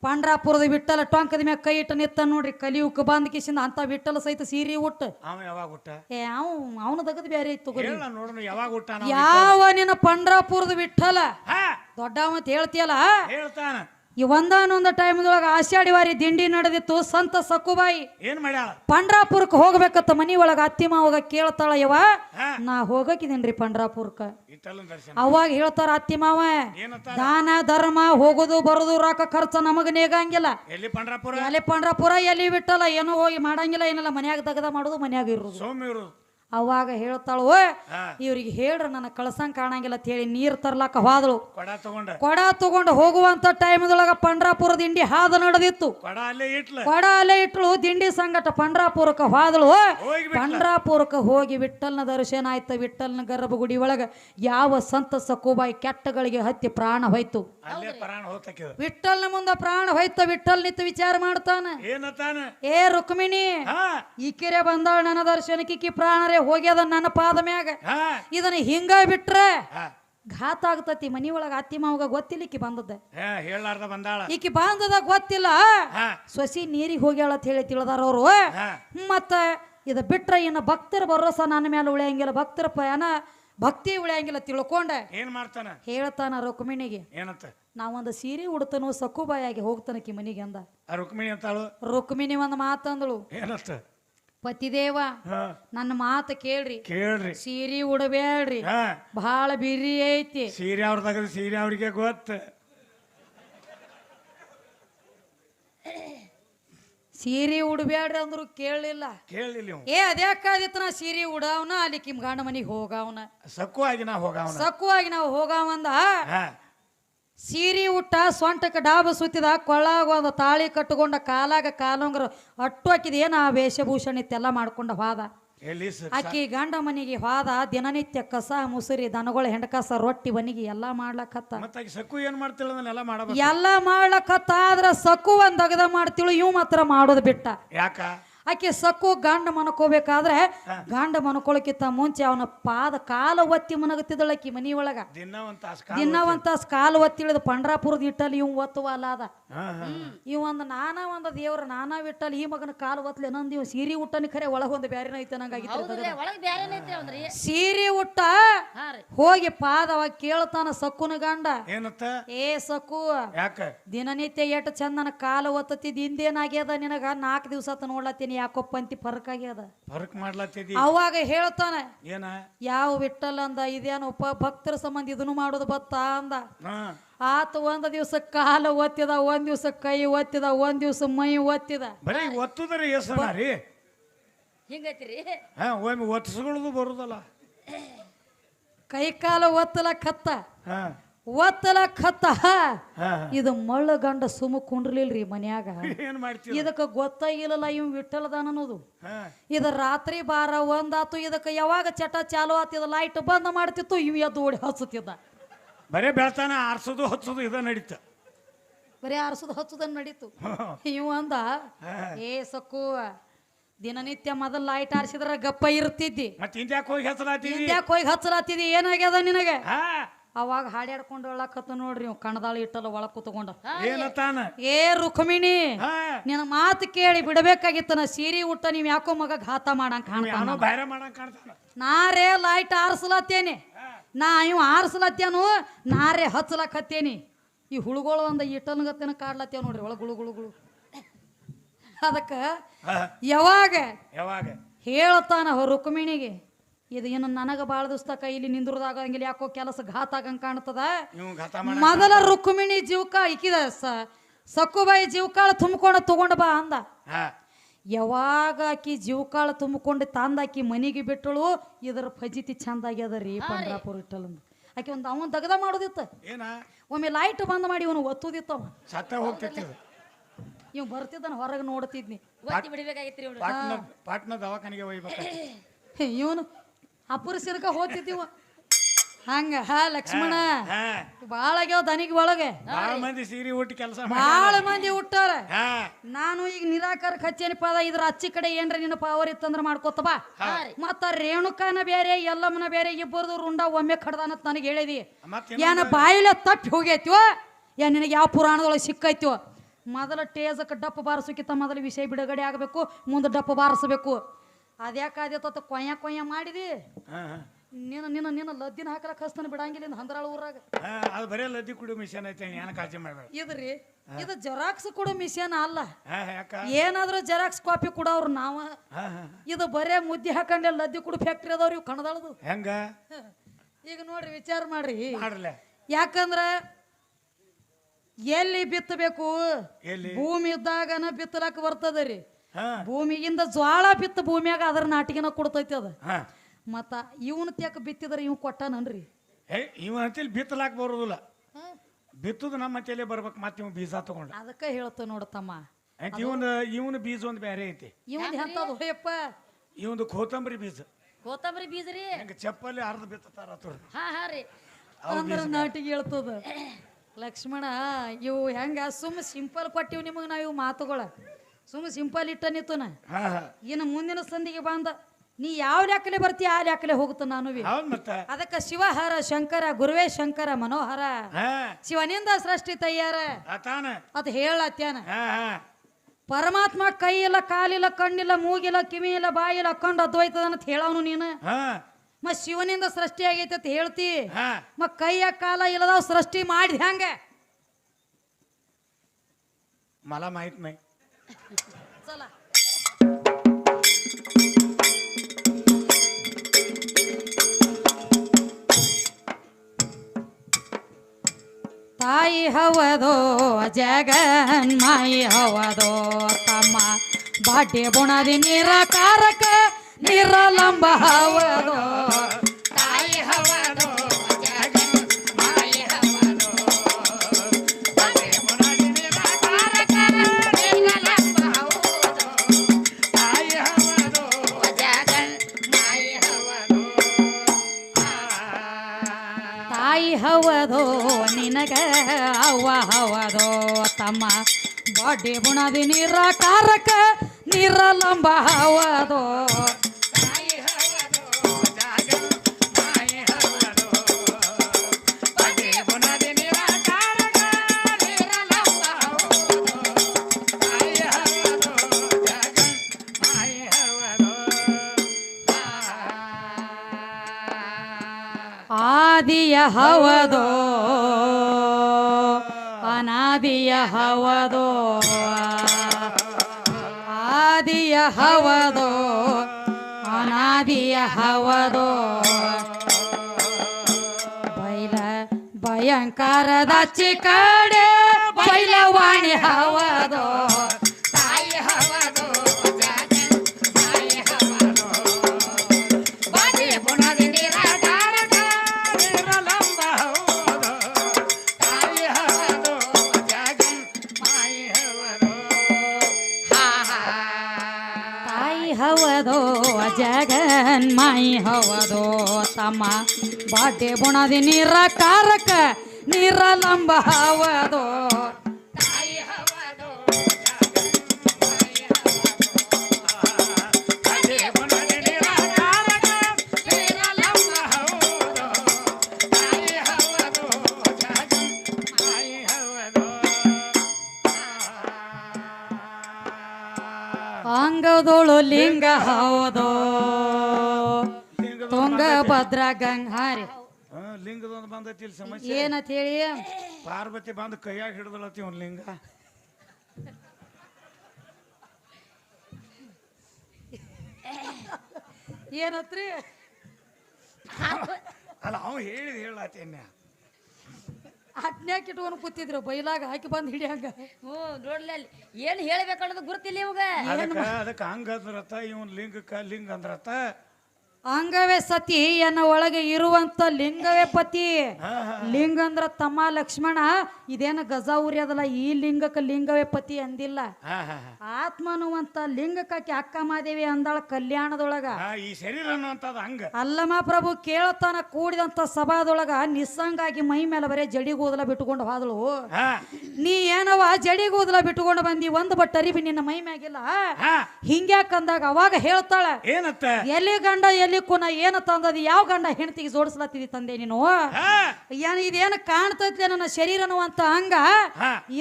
ಪಂಡ್ರಾಪುರದ ವಿಠಲ ಟೊಂಕದ ಮ್ಯಾಗ ಕೈ ಇಟ್ಟ ನಿತ್ತ ನೋಡ್ರಿ ಕಲಿಯುಕ್ ಬಂದ್ ಕಿಸಿಂದ ಅಂತ ವಿಠಲ ಸಹಿತ ಸೀರೆ ಉಟ್ಟ. ಅವ ಯಾವಾಗ ಹುಟ್ಟ ಏ ಅವ ಅವನ ದಗದ ಬೇರೆ ಇತ್ತು ತಗೋರಿ. ಹೇಳ ನೋಡೋಣ ಯಾವಾಗ ಹುಟ್ಟ ಯಾವ ನಿನ್ನ ಪಂಡ್ರಾಪುರದ ವಿಠಲ ದೊಡ್ಡವ ಅಂತ ಹೇಳ್ತಿಯಲ್ಲ? ಹೇಳ್ತಾನ. ಈ ಒಂದಾನೊಂದು ಟೈಮ್ದೊಳಗ ಆಷಾಢಿ ವಾರಿ ದಿಂಡಿ ನಡೆದಿತ್ತು. ಸಂತ ಸಕ್ಕುಬಾಯಿ ಏನ್ ಮಾಡ್ಯಾಳ? ಪಂಡ್ರಾಪುರಕ್ಕೆ ಹೋಗ್ಬೇಕತ್ತ ಮನಿ ಒಳಗ ಅತ್ತಿ ಮಾವಾಗ ಕೇಳ್ತಾಳ ಯವ ನಾ ಹೋಗಕಿದೇನ್ರಿ ಪಂಡ್ರಾಪುರಕ್ಕೆ. ಅವಾಗ ಹೇಳ್ತಾರ ಅತ್ತಿ ಮಾವ ದಾನ ಧರ್ಮ ಹೋಗೋದು ಬರೋದು ರಾಕ ಖರ್ಚು ನಮಗ ನೇಗಂಗಿಲ್ಲ. ಎಲ್ಲಿ ಪಂಡ್ರಾಪುರ? ಎಲ್ಲಿ ಪಂಡ್ರಾಪುರ ಎಲ್ಲಿ ಬಿಟ್ಟಲ್ಲ ಏನೋ ಹೋಗಿ ಮಾಡಂಗಿಲ್ಲ ಏನಿಲ್ಲ ಮನ್ಯಾಗ ತಗದ ಮಾಡುದು ಮನ್ಯಾಗ ಇರೋದು. ಅವಾಗ ಹೇಳ್ತಾಳು ಇವ್ರಿಗೆ ಹೇಳ್ರ ನನ್ನ ಕಳ್ಸಂಗ್ ಕಾಣಂಗಿಲ್ಲ ಅಂತ ಹೇಳಿ ನೀರ್ ತರ್ಲಾಕ ಹೋದಳು. ಕೊಡ ತಗೊಂಡ. ಹೋಗುವಂತ ಟೈಮ್ದೊಳಗ ಪಂಡ್ರಾಪುರ ದಿಂಡಿ ಹಾದ ನಡೆದಿತ್ತು. ಕೊಡ ಅಲ್ಲೇ ಇಟ್ಲು. ದಿಂಡಿ ಸಂಗಟ ಪಂಡ್ರಾಪುರಕ್ಕೆ ಹೋದಳು. ಪಂಡ್ರಾಪುರಕ್ಕೆ ಹೋಗಿ ವಿಠಲ್ನ ದರ್ಶನ ಆಯ್ತು ವಿಠಲ್ನ ಗರ್ಭಗುಡಿ ಒಳಗ ಯಾವ ಸಂತ ಸಕುಬಾಯಿ ಕೆಟ್ಟಗಳಿಗೆ ಹತ್ತಿ ಪ್ರಾಣ ಹೋಯ್ತು. ವಿಠಲ್ನ ಮುಂದ ಪ್ರಾಣ ಹೋಯ್ತ ವಿಠಲ್ ನಿಂತು ವಿಚಾರ ಮಾಡ್ತಾನ. ಏ ರುಕ್ಮಿಣಿ ಈ ಈಕಿರೆ ಬಂದಾಳ ನನ್ನ ದರ್ಶನಕ್ಕೆ ಪ್ರಾಣ ಪ್ರಾಣರೇ ಹೋಗ್ಯದ ನನ್ನ ಪಾದ ಮ್ಯಾಗ. ಇದನ್ನ ಹಿಂಗ ಬಿಟ್ರೆ ಘಾತ ಆಗ್ತತಿ. ಮನಿ ಒಳಗ ಅತ್ತಿ ಮಾವಗ ಗೊತ್ತಿಲ್ಲ ಈಕಿ ಹೇಳಾರ್ದ ಬಂದಾಳ. ಈಕಿ ಬಂದದ ಗೊತ್ತಿಲ್ಲ. ಸೊಸಿ ನೀರಿಗೆ ಹೋಗ್ಯಾಳ ಅಂತ ಹೇಳಿ ತಿಳಿದಾರ ಅವರು. ಮತ್ತ ಇದು ಬಿಟ್ರೆ ಇನ್ನು ಭಕ್ತರ ಬರೋಸ ನನ್ನ ಮೇಲೆ ಉಳಿಯಂಗಿಲ್ಲ. ಭಕ್ತರ ಪಯಣ ಭಕ್ತಿ ಉಳಿಯಂಗಿಲ್ಲ ತಿಳ್ಕೊಂಡ. ಏನ್ ಮಾಡ್ತಾನ? ಹೇಳ್ತಾನ ರುಕ್ಮಿಣಿಗೆ. ಏನಂತ? ನಾವೊಂದು ಸೀರೆ ಉಡ್ತನು ಸಕ್ಕುಬಾಯಾಗಿ ಹೋಗ್ತಾನಕಿ ಮನಿಗೆ ಅಂದ. ರುಕ್ಮಿಣಿ ಅಂತಾಳು? ರುಕ್ಮಿಣಿ ಒಂದು ಮಾತಂದಳು. ಏನಂತ? ಪತಿದೇವ ನನ್ನ ಮಾತು ಕೇಳ್ರಿ. ಕೇಳ್ರಿ. ಸೀರೆ ಉಡಬೇಡ್ರಿ. ಬಹಳ ಬಿರಿ ಐತಿ. ಸೀರೆ ಅವ್ರ ತಗದು ಸೀರೆ ಅವ್ರಿಗೆ ಗೊತ್ತ. ಸೀರೆ ಉಡಬೇಡ್ರಿ ಅಂದ್ರು ಕೇಳಲಿಲ್ಲ. ಕೇಳಿಲ್ಲ ನೀವು ಏ ಅದ್ಯಾಕಾದಿತ್ತು ನಾ ಸೀರೆ ಉಡಾವನ ಅಲ್ಲಿ ಕಿಮ್ ಗಾಂಡ ಮನಿಗೆ ಹೋಗಾವನ. ಸಕ್ಕುವಾಗಿ ನಾವು ನಾ ಹೋಗವನ. ಸಕ್ಕುವಾಗಿ ನಾವು ಹೋಗಾವಂದ ಸೀರೆ ಉಟ್ಟ ಸೊಂಟಕ್ಕೆ ಡಾಬ ಸುತ್ತಿದ ಕೊಳ್ಳಾಗ ಒಂದು ತಾಳಿ ಕಟ್ಟುಕೊಂಡ ಕಾಲಾಗ ಕಾಲುಂಗ್ರ ಅಟ್ಟು ಹಾಕಿದ ಏನು ಆ ವೇಷಭೂಷಣ ಇತ್ತೆಲ್ಲ ಮಾಡ್ಕೊಂಡ ಹೋದ. ಅಕ್ಕಿ ಆಕಿ ಗಂಡ ಮನೆಗೆ ಹೋದ ದಿನನಿತ್ಯ ಕಸ ಮುಸುರಿ ದನಗಳ ಹೆಂಡಕಸ ರೊಟ್ಟಿ ಬನಿಗೆ ಎಲ್ಲಾ ಮಾಡ್ಲಕತ್ತ. ಸಕ್ಕು ಏನ್ ಮಾಡ್ತಿಲ್ಲ ಎಲ್ಲ ಮಾಡ್ಲಕತ್ತ ಆದ್ರ ಸಕ್ಕು ಒಂದ್ ಅಗದ ಮಾಡ್ತಿಳು ಇವ್ ಮಾತ್ರ ಮಾಡೋದು ಬಿಟ್ಟ. ಯಾಕ? ಆಕೆ ಸಕ್ಕು ಗಂಡ ಮನ್ಕೋಬೇಕಾದ್ರೆ ಗಂಡ ಮನ್ಕೊಳಕಿತ್ತ ಮುಂಚೆ ಅವನ ಪಾದ ಕಾಲ ಒತ್ತಿ ಮನಗುತ್ತಿದ್ದಳ ಆಕಿ ಮನಿ ಒಳಗ ದಿನ ಒಂದ್ ತಾಸ್ ಒಂದ್ ಕಾಲು ಒತ್ತಿ ಇಳಿದು ಪಂಡ್ರಾಪುರದ ಇಟ್ಟಲ್ಲಿ ಇವ್ ಒತ್ತುವ ಅದ. ಇವೊಂದು ಹಾ ಇವ್ ಒಂದ್ ನಾನಾ ಒಂದ್ ದೇವ್ರ ನಾನಾ ಇಟ್ಟಲ್ಲಿ ಈ ಮಗನ ಕಾಲು ಒತ್ತಲಿ ನಂದು ಇವ್ ಸೀರೆ ಕರೆ ಖರೆ ಒಳಗೊಂದು ಬ್ಯಾರಿನ ಐತೆ ನಂಗಾಗಿತ್ತು ಸೀರಿ ಉಟ್ಟ ಹೋಗಿ ಪಾದವ ಕೇಳ್ತಾನ ಸಕ್ಕುನ ಗಂಡ. ಏ ಸಕ್ಕು ಯಾಕ? ದಿನನಿತ್ಯ ಎಟ್ ಚಂದನ ಕಾಲು ಒತ್ತತಿ ಹಿಂದೇನಾಗ್ಯದ ನಿನಗ? ನಾಲ್ಕು ದಿವಸ ಆತ ನೋಡ್ಲತ್ತೀನಿ ಯಾಕೊಪ್ಪ ಅಂತಿ ಫರ್ಕ್ ಆಗ್ಯದ ಫರ್ಕ್ ಮಾಡ್ಲತ್ತಿದಿ. ಅವಾಗ ಹೇಳ್ತಾನ ಏನ? ಯಾವ ವಿಠಲ್ ಅಂದ ಇದೇನಪ್ಪ ಭಕ್ತರ ಸಂಬಂಧ ಇದನ್ನು ಮಾಡೋದು ಬತ್ತ ಅಂದ. ಹಾ. ಆತ ಒಂದ್ ದಿವ್ಸ ಕಾಲು ಒತ್ತಿದ ಒಂದ್ ದಿವ್ಸ ಕೈ ಒತ್ತಿದ ಒಂದ್ ದಿವ್ಸ ಮೈ ಒತ್ತಿದ. ಬರೀ ಒತ್ತದ್ರಿ ಹೆಸರಿ ರೀ. ಹಿಂಗೈತ್ರಿ? ಹಾ ಒಮ್ಮೆ ಒತ್ತಿಸ್ಕೊಳ್ಳೋದು ಬರುದಲ್ಲ. ಕೈ ಕಾಲು ಒತ್ತಲಕತ್ತ ಹಾ. ಒತ್ತಲಕತ್ತ ಕತ್ತ. ಇದು ಮಳ್ಳ ಗಂಡ ಸುಮ್ಮ ಕುಂಡ್ರಲಿಲ್ರಿ ಮನ್ಯಾಗ. ಇದಕ್ಕೆ ಗೊತ್ತಾಗಿಲ್ಲಲ್ಲ ಇವ್ ವಿಠಲದಾನ ಅನ್ನೋದು. ಇದು ರಾತ್ರಿ ಬಾರ ಒಂದಾತು ಇದಕ್ಕೆ ಯಾವಾಗ ಚಟ ಚಾಲು ಆತಿದ ಲೈಟ್ ಬಂದ್ ಮಾಡ್ತಿತ್ತು ಇವ್ ಎದ್ದು ಓಡಿ ಹಚ್ಚುತ್ತಿದ್ದ ಬರೇ ಬೆಳ್ತಾನ ಆರ್ಸೋದು ಹಚ್ಚೋದು ಇದ ನಡೀತ. ಬರೀ ಆರ್ಸೋದು ಹಚ್ಚುದನ್ ನಡೀತು. ಇವ ಅಂದ ಏ ಸಕ್ಕು ದಿನನಿತ್ಯ ಮೊದಲು ಲೈಟ್ ಆರಿಸಿದ್ರ ಗಪ್ಪ ಇರ್ತಿದ್ದಿ. ಮತ್ತೆ ಹೋಗಿ ಹಚ್ಚಲಾತಿದ್ದಿ ಹೋಗಿ ಹಚ್ಚಲಾತಿದ್ದಿ ಏನಾಗ್ಯದ ನಿನಗೆ? ಅವಾಗ ಹಾಡ್ಯಾಡ್ಕೊಂಡು ಒಳಕತ್ತ ನೋಡ್ರಿ ಇವ್ ಕಣದಾಳಿ ಇಟ್ಟಲ್ಲ ಒಳ ಕೂತ್ಕೊಂಡ. ಏ ರುಕ್ಮಿಣಿ ನಿನ್ನ ಮಾತು ಕೇಳಿ ಬಿಡಬೇಕಾಗಿತ್ತು ನಾ ಸೀರೆ ಉಟ್ಟ ನೀವ್ ಯಾಕೋ ಮಗ ಘಾತ ಮಾಡಂಗ್ ಕಾಣ್ತಾನ ಮಾಡಂಗ್ ನಾರೇ ಲೈಟ್ ಆರಿಸ್ಲತ್ತೇನೆ. ನಾ ಇವ್ ಆರಿಸ್ಲತ್ತೇನು ನಾರೇ ಹಚ್ಚಲಕತ್ತೇನಿ ಈ ಹುಳುಗಳು ಒಂದ ಇಟ್ಟನ್ಗತ್ತೇನ ಕಾಡ್ಲತ್ತೇವ್ ನೋಡ್ರಿ ಒಳಗ ಗುಳು ಗುಳು ಗುಳು. ಅದಕ್ಕ ಯಾವಾಗ ಯಾವಾಗ? ಹೇಳ್ತಾನ ರುಕ್ಮಿಣಿಗೆ. ಇದು ಏನು ನನಗ ಬಾಳ ದುಸ್ತಕ ಇಲ್ಲಿ ನಿಂದ್ರದಾಗಂಗಿಲ್ಲ ಯಾಕೋ ಕೆಲಸ ಘಾತ ಆಗಂಗ್ ಕಾಣ್ತದ. ನೀವು ಘಾತ ಮಾಡ ಮೊದಲ ರುಕ್ಮಿಣಿ ಜೀವಕ ಇಕ್ಕಿದ ಸ ಸಕ್ಕುಬಾಯಿ ಜೀವಕಾಳ ತುಂಬಿಕೊಂಡು ತಗೊಂಡ ಬಾ ಅಂದ. ಹಾ. ಯಾವಾಗ ಆಕಿ ಜೀವಕಾಳ ತುಂಬಿಕೊಂಡು ತಂದಾಕಿ ಮನಿಗೆ ಬಿಟ್ಟಳು ಇದರ ಫಜಿತಿ ಚಂದ ಆಗ್ಯದ ರೀ ಪಂಡ್ರಾಪುರ ಇಟ್ಟಲಂದು. ಆಕೆ ಒಂದು ಅವನ್ ದಗದ ಮಾಡೋದಿತ್ತ. ಏನ? ಒಮ್ಮೆ ಲೈಟ್ ಬಂದ್ ಮಾಡಿ ಇವನು ಒತ್ತುದಿತ್ತವ ಸತ್ತ ಇವ್ ಬರ್ತಿದ್ದಾನ ಹೊರಗೆ ನೋಡ್ತಿದ್ನಿ. ಪಾಟ್ನ ದವಾಖಾನಿಗೆ ಇವನು ಅಪುರುಷರ್ಗ ಹೋಗ್ತಿದ್ದೀವ. ಹಂಗ ಹಾ ಲಕ್ಷ್ಮಣ? ಹಾ ಬಾಳ ಆಗ್ಯಾವ ದನಿಗೆ ಒಳಗೆ. ಬಾಳ ಮಂದಿ ಸೀರೆ ಉಟ್ಟಿ ಕೆಲಸ ಬಾಳ ಮಂದಿ ಹುಟ್ಟಾರ ಹಾ. ನಾನು ಈಗ ನಿರಾಕಾರ ಹಚ್ಚೇನಪ್ಪ ಅದ ಇದ್ರ ಅಚ್ಚಿ ಕಡೆ ಏನ್ರ ನಿನ್ನ ಪವರ್ ಇತ್ತಂದ್ರ ಮಾಡ್ಕೋತ ಬಾ. ಮತ್ತ ರೇಣುಕಾನ ಬೇರೆ ಎಲ್ಲಮ್ಮನ ಬೇರೆ ಇಬ್ಬರದು ರುಂಡ ಒಮ್ಮೆ ಕಡ್ದಾನತ್ ನನಗೆ ಹೇಳಿದಿ. ಏನ ಬಾಯಿಲೆ ತಪ್ಪಿ ಹೋಗೈತಿವೋ ಏನ್ ನಿನಗೆ ಯಾವ ಪುರಾಣದೊಳಗೆ ಸಿಕ್ಕೈತಿವೋ? ಮೊದಲ ಟೇಜಕ್ಕೆ ಡಪ್ಪ ಬಾರಿಸೋಕ್ಕಿಂತ ಮೊದಲು ವಿಷಯ ಬಿಡುಗಡೆ ಆಗಬೇಕು ಮುಂದೆ ಡಪ್ಪ ಬಾರಿಸಬೇಕು. ಅದ್ಯಾಕಾದ್ಯತ ಕೊಯ್ಯ ಕೊಯ್ಯ ಮಾಡಿದಿ? ನಿನ್ನ ನಿನ್ನ ನಿನ್ನ ಲದ್ದಿನ ಹಾಕಲ ಕಸ್ತನ ಬಿಡಂಗಿಲ್ಲ ಇನ್ನು ಹಂದ್ರಾಳ ಊರಾಗ. ಅದು ಬರೇ ಲದ್ದಿ ಕುಡಿಯೋ ಮಿಷನ್ ಐತೆ ಏನು ಕಾಳಜಿ ಮಾಡಬೇಡ. ಇದ್ರಿ ಇದು ಜೆರಾಕ್ಸ್ ಕೊಡೋ ಮಿಷನ್ ಅಲ್ಲ. ಏನಾದ್ರೂ ಜೆರಾಕ್ಸ್ ಕಾಪಿ ಕೊಡೋರು ನಾವ. ಇದು ಬರೇ ಮುದ್ದೆ ಹಾಕೊಂಡೆ ಲದ್ದಿ ಕುಡು ಫ್ಯಾಕ್ಟ್ರಿ ಅದಾವ್ರಿ ಕಣದಳದು ಕಣದಾಳದು. ಹೆಂಗ? ಈಗ ನೋಡ್ರಿ ವಿಚಾರ ಮಾಡ್ರಿ. ಯಾಕಂದ್ರೆ ಎಲ್ಲಿ ಬಿತ್ತಬೇಕು? ಭೂಮಿ ಇದ್ದಾಗನ ಬಿತ್ತಲಕ್ ಬರ್ತದ ರೀ ಭೂಮಿಗಿಂದ ಜ್ವಾಳ ಬಿತ್ತ ಭೂಮಿಯಾಗ ಅದರ ನಾಟಿಗೆನ ಕೊಡ್ತೈತಿ ಅದ. ಹಾ. ಮತ್ತ ಇವನ್ ತೆಕ್ ಬಿತ್ತಿದ್ರೆ ಇವ್ ಕೊಟ್ಟಾನನ್ರಿ. ಏ ಇವ ಅಂತೇಳಿ ಬಿತ್ತಲಾಕ್ ಬರೋದಿಲ್ಲ. ಬಿತ್ತುದು ನಮ್ಮ ಹಂತೇಲಿ ಬರ್ಬೇಕು ಮತ್ತೆ ಇವ್ ಬೀಜ ತಗೊಂಡ. ಅದಕ್ಕ ಹೇಳ್ತ ನೋಡತಮ್ಮ ಇವನ್ ಇವನ್ ಬೀಜ ಒಂದ್ ಬೇರೆ ಐತಿ. ಇವನ್ ಎಂತದು? ಹೋಯಪ್ಪ ಇವಂದು ಕೋತಂಬರಿ ಬೀಜ. ಕೋತಂಬರಿ ಬೀಜ ರೀ ಹೆಂಗ ಚಪ್ಪಲಿ ಅರ್ಧ ಬಿತ್ತಾರ. ಹಾ ಹಾ ರೀ. ಅಂದ್ರ ನಾಟಿಗೆ ಹೇಳ್ತದ. ಲಕ್ಷ್ಮಣ ಇವು ಹೆಂಗ ಸುಮ್ಮ ಸಿಂಪಲ್ ಕೊಟ್ಟಿವ್ ನಿಮಗ್ ನಾವ್ ಇವು ಮಾತುಗಳ. ಸುಮ್ಮ ಸಿಂಪಲ್ ಇಟ್ಟ ನಿತ್ತುನ ಹಾ ಹಾ ಇನ್ನು ಮುಂದಿನ ಸಂದಿಗೆ ಬಂದ ನೀ ಯಾವ ಲೆಕ್ಕಲೆ ಬರ್ತೀಯ ಆ ಲೆಕ್ಕಲೆ ಹೋಗುತ್ತ ನಾನು ಹೌದ್ ಮತ್ತ ಅದಕ್ಕ ಶಿವಹರ ಶಂಕರ ಗುರುವೇ ಶಂಕರ ಮನೋಹರ ಹಾ ಶಿವನಿಂದ ಸೃಷ್ಟಿ ತಯ್ಯಾರ ಆತಾನ ಅದ್ ಹೇಳತ್ಯಾನ ಹಾ ಹಾ ಪರಮಾತ್ಮ ಕೈ ಇಲ್ಲ ಕಾಲಿಲ್ಲ ಕಣ್ಣಿಲ್ಲ ಮೂಗಿಲ್ಲ ಕಿವಿ ಇಲ್ಲ ಬಾಯಿ ಇಲ್ಲ ಕಂಡು ಅದ್ವೈತದ ಅಂತ ಹೇಳವನು ನೀನು ಹಾ ಮ ಶಿವನಿಂದ ಸೃಷ್ಟಿ ಆಗೈತೆ ಅಂತ ಹೇಳ್ತಿ ಹಾ ಮ ಕೈಯ ಕಾಲ ಇಲ್ಲದಾವ್ ಸೃಷ್ಟಿ ಮಾಡಿ ಹೆಂಗ मला माहित नाही ಚಲ ತಾಯಿ ಹವದೋ ಜಗನ್ ಮಾಯಿ ಹವದೋ ತಮ್ಮ ಬಾಡ್ಯ ಬುಣದಿ ನಿರಾಕಾರಕ ನಿರಲಂಬ ಹವದೋ ತಮ್ಮ ಬಾಡಿ ಬುಣದಿ ನೀರ ಕಾರಕ ನೀರಲಂಬ ಹವದೋ. ಆದಿಯ ಹವದೋ. ಅನಾದಿಯ ಹವದೋ. ಆದಿಯ ಹವದೋ. ಅನಾದಿಯ ಹವದೋ. ಬೈಲ ಭಯಂಕರದ ಚಿಕಡೆ ಬೈಲವಾಣಿ ಹವದೋ. ಮಾಯಿ ಹವದೋ ತಮ್ಮ? ಬಾಟೆ ಬುಣದಿ ನೀರ ಕಾರಕ ನೀರ ಲಂಬ ಹವದೋ ಅಂಗದೋಳು ಲಿಂಗ ಹೌದೋ. ತುಂಗಭದ್ರ ಗಂಗಾರಿ ಲಿಂಗದೊಂದು ಬಂದೈತಿ ಇಲ್ಲಿ ಸಮಸ್ಯೆ. ಏನಂತ ಹೇಳಿ? ಪಾರ್ವತಿ ಬಂದು ಕೈಯಾಗ ಹಿಡಿದಳತಿ ಒಂದು ಲಿಂಗ. ಏನತ್ರಿ? ಅಲ್ಲ ಅವ ಹೇಳಿದ ಹೇಳತ್ತೇನ ಅಟ್ನ್ಯಾಕ ಇಟ್ಕೊಂಡು ಕೂತಿದ್ರು ಬೈಲಾಗ ಹಾಕಿ ಬಂದು ಹಿಡಿಯಂಗ. ಹ್ಞೂ ನೋಡ್ಲಿ ಅಲ್ಲಿ. ಏನು ಹೇಳ್ಬೇಕನ್ನೋದು ಗುರುತಿಲ್ಲ ಇವಾಗ. ಅದಕ್ಕೆ ಅದಕ್ಕೆ ಹಂಗ ಅಂದ್ರತ ಇವನ್ ಲಿಂಗಕ್ಕ ಲಿಂಗ ಅಂದ್ರತ್ತ ಅಂಗವೇ ಸತಿ ಎನ್ನ ಒಳಗೆ ಇರುವಂತ ಲಿಂಗವೇ ಪತಿ. ಲಿಂಗ ಅಂದ್ರ ತಮ್ಮ ಲಕ್ಷ್ಮಣ. ಇದೇನ ಗಜ ಅದಲ್ಲ ಈ ಲಿಂಗಕ್ಕ ಲಿಂಗವೇ ಪತಿ ಅಂದಿಲ್ಲ. ಆತ್ಮನುವಂತ. ಆತ್ಮ ಅನ್ನುವಂತ ಲಿಂಗಕ್ಕಾಕಿ ಅಕ್ಕ ಮಾದೇವಿ ಅಂದಾಳ ಕಲ್ಯಾಣದೊಳಗ. ಈ ಶರೀರ ಅನ್ನುವಂಥದ್ದು ಹಂಗ. ಅಲ್ಲಮ ಪ್ರಭು ಕೇಳತಾನ ಕೂಡಿದಂತ ಸಭಾದೊಳಗ ನಿಸ್ಸಂಗಾಗಿ ಮೈ ಮೇಲೆ ಬರೇ ಜಡಿಗೂದಲ ಬಿಟ್ಟುಕೊಂಡು ಹೋದಳು. ನೀ ಏನವ ಜಡಿಗೂದಲ ಬಿಟ್ಟುಕೊಂಡು ಬಂದಿ? ಒಂದ್ ಬಟ್ ಅರಿಬಿ ನಿನ್ನ ಮೈ ಮ್ಯಾಗಿಲ್ಲ. ಹಿಂಗ್ಯಾಕಂದಾಗ ಅವಾಗ ಹೇಳ್ತಾಳ ಏನತ್ತ? ಎಲ್ಲಿ ಗಂಡ ಎಲ್ಲಿ ಕುನ ಏನ ತಂದದ? ಯಾವ ಗಂಡ ಹೆಣ್ತಿಗೆ ಜೋಡಿಸ್ಲತ್ತಿದಿ ತಂದೆ ನೀನು? ಏನು ಇದೇನು ಕಾಣ್ತೈತ್ಲೆ ನನ್ನ ಶರೀರ ಅನ್ನುವಂತ ಅಂಗ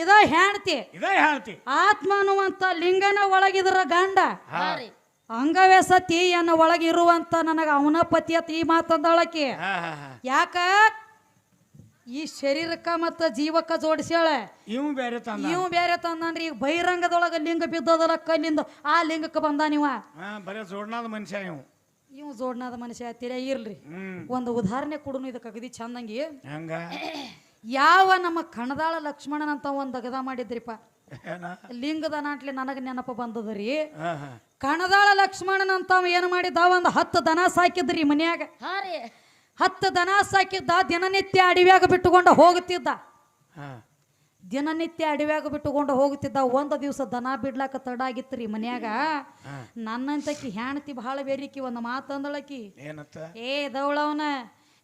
ಇದ ಹೆಣ್ತಿ ಇದೇ ಹೇಳ್ತಿ ಆತ್ಮ ಅನ್ನುವಂತ ಲಿಂಗನ ಒಳಗಿದ್ರ ಗಂಡ. ಅಂಗವೇ ಸತಿ ಎನ್ನ ಒಳಗಿರುವಂತ ನನಗ ಅವನ ಪತಿ ಅತ್ ಈ ಮಾತಂದಳಕಿ. ಹಾ ಹಾ ಹಾ. ಯಾಕ? ಈ ಶರೀರಕ್ಕ ಮತ್ತ ಜೀವಕ್ಕ ಜೋಡಿಸ್ಯಾಳ. ಇವ್ ಬೇರೆ ತಂದ ಇವ್ ಬೇರೆ ತಂದನ್ರಿ. ಈಗ ಬಹಿರಂಗದೊಳಗ ಲಿಂಗ ಬಿದ್ದದಲ್ಲ ಕಲ್ಲಿಂದ ಆ ಲಿಂಗಕ್ಕೆ ಬಂದ ನೀವ? ಹಾ ಬರೇ ಜೋಡ್ನಾದ ಮನುಷ್ಯ ಇವ್. ಇವ್ ಜೋಡ್ನಾದ ಮನುಷ್ಯ ತಿರ ಇರ್ಲಿ. ಒಂದು ಉದಾಹರಣೆ ಕೊಡುನು ಇದಕ್ಕೆ ಅಗದಿ ಚಂದಂಗಿ ಹಂಗ? ಯಾವ ನಮ್ಮ ಕಣದಾಳ ಲಕ್ಷ್ಮಣನಂತ ಒಂದು ಅಗದ ಮಾಡಿದ್ರಿಪ್ಪ ಲಿಂಗದ ನಾಟ್ಲಿ ನನಗೆ ನೆನಪು ಬಂದದ್ರಿ. ಕಣದಾಳ ಲಕ್ಷ್ಮಣನಂತ ಏನು ಮಾಡಿದ್ದ? ಒಂದು ಹತ್ತು ದನ ಸಾಕಿದ್ರಿ ಮನ್ಯಾಗ. ಹಾ ರೀ. ಹತ್ತು ದನ ಸಾಕಿದ್ದ ದಿನನಿತ್ಯ ಅಡವ್ಯಾಗ ಬಿಟ್ಟುಕೊಂಡು ಹೋಗುತ್ತಿದ್ದ ಹಾ. ದಿನನಿತ್ಯ ಅಡವ್ಯಾಗ ಬಿಟ್ಟುಕೊಂಡು ಹೋಗುತ್ತಿದ್ದ ಒಂದು ದಿವಸ ದನ ಬಿಡ್ಲಾಕ ತಡ ಆಗಿತ್ರಿ ಮನ್ಯಾಗ ನನ್ನಂತಕಿ ಹೆಣ್ತಿ ಬಹಳ ಬೇರಿಕಿ ಒಂದು ಮಾತಂದಳಕಿ. ಏ ದೌಳವನ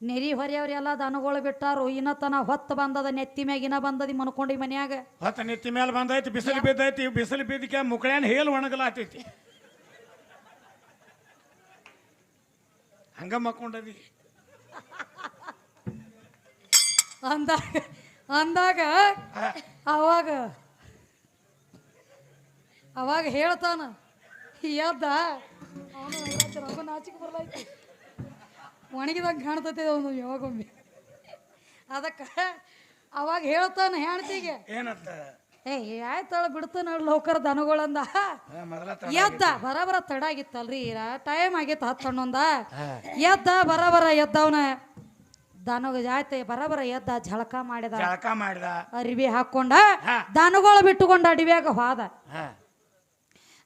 ನೆರಿ ಹೊರೆಯವ್ರೆಲ್ಲ ದನಗಳು ಬಿಟ್ಟಾರು ಇನ್ನ ತನ ಹೊತ್ತು ಬಂದದ ನೆತ್ತಿ ಮ್ಯಾಗ ಇನ್ನ ಬಂದದಿ ಮನ್ಕೊಂಡಿ ಮನ್ಯಾಗ. ಹೊತ್ತ ನೆತ್ತಿ ಮೇಲೆ ಬಂದೈತಿ ಬಿಸಿಲು ಬಿದ್ದೈತಿ ಬಿಸಿಲು ಬಿದ್ದಕ್ಕೆ ಮುಕ್ಕಳ್ಯಾನ ಹೇಲ್ ಒಣಗಲಾತೈತಿ. ಹಂಗ ಮಕ್ಕೊಂಡದಿ. ಅಂದಾಗ ಅಂದಾಗ ಅವಾಗ ಅವಾಗ ಹೇಳ್ತಾನ ಎದ್ದ ಅವನು ನಾಚಿಕೆ ಬರ್ಲಾಯ್ತು ಒಣಗಿದಾಗ ಕಾಣ್ತೈತೆ ಅವನು ಯಾವಾಗೊಮ್ಮೆ. ಅದಕ್ಕೆ ಅವಾಗ ಹೇಳ್ತಾನ ಹೆಣ್ತಿಗೆ ಏಯ್ ಏ ಆಯ್ತಾಳ ಬಿಡ್ತಾನ ಲೋಕರ್ ದನಗಳಂದ. ಎದ್ದ ಬರಬರ ತಡ ಆಗಿತ್ತಲ್ರಿ ಟೈಮ್ ಆಗಿತ್ತು ಹತ್ತು ಹಣ್ಣೊಂದ ಎದ್ದ ಬರಬರ ಎದ್ದವನ. ದನಗ ಆಯ್ತ ಬರಬರ ಎದ್ದ ಝಳಕ ಮಾಡಿದ. ಜಳಕ ಮಾಡಿದ. ಅರಿವಿ ಹಾಕೊಂಡ. ದನಗಳು ಬಿಟ್ಟುಕೊಂಡು ಅಡಿವ್ಯಾಗ ಹೋದ.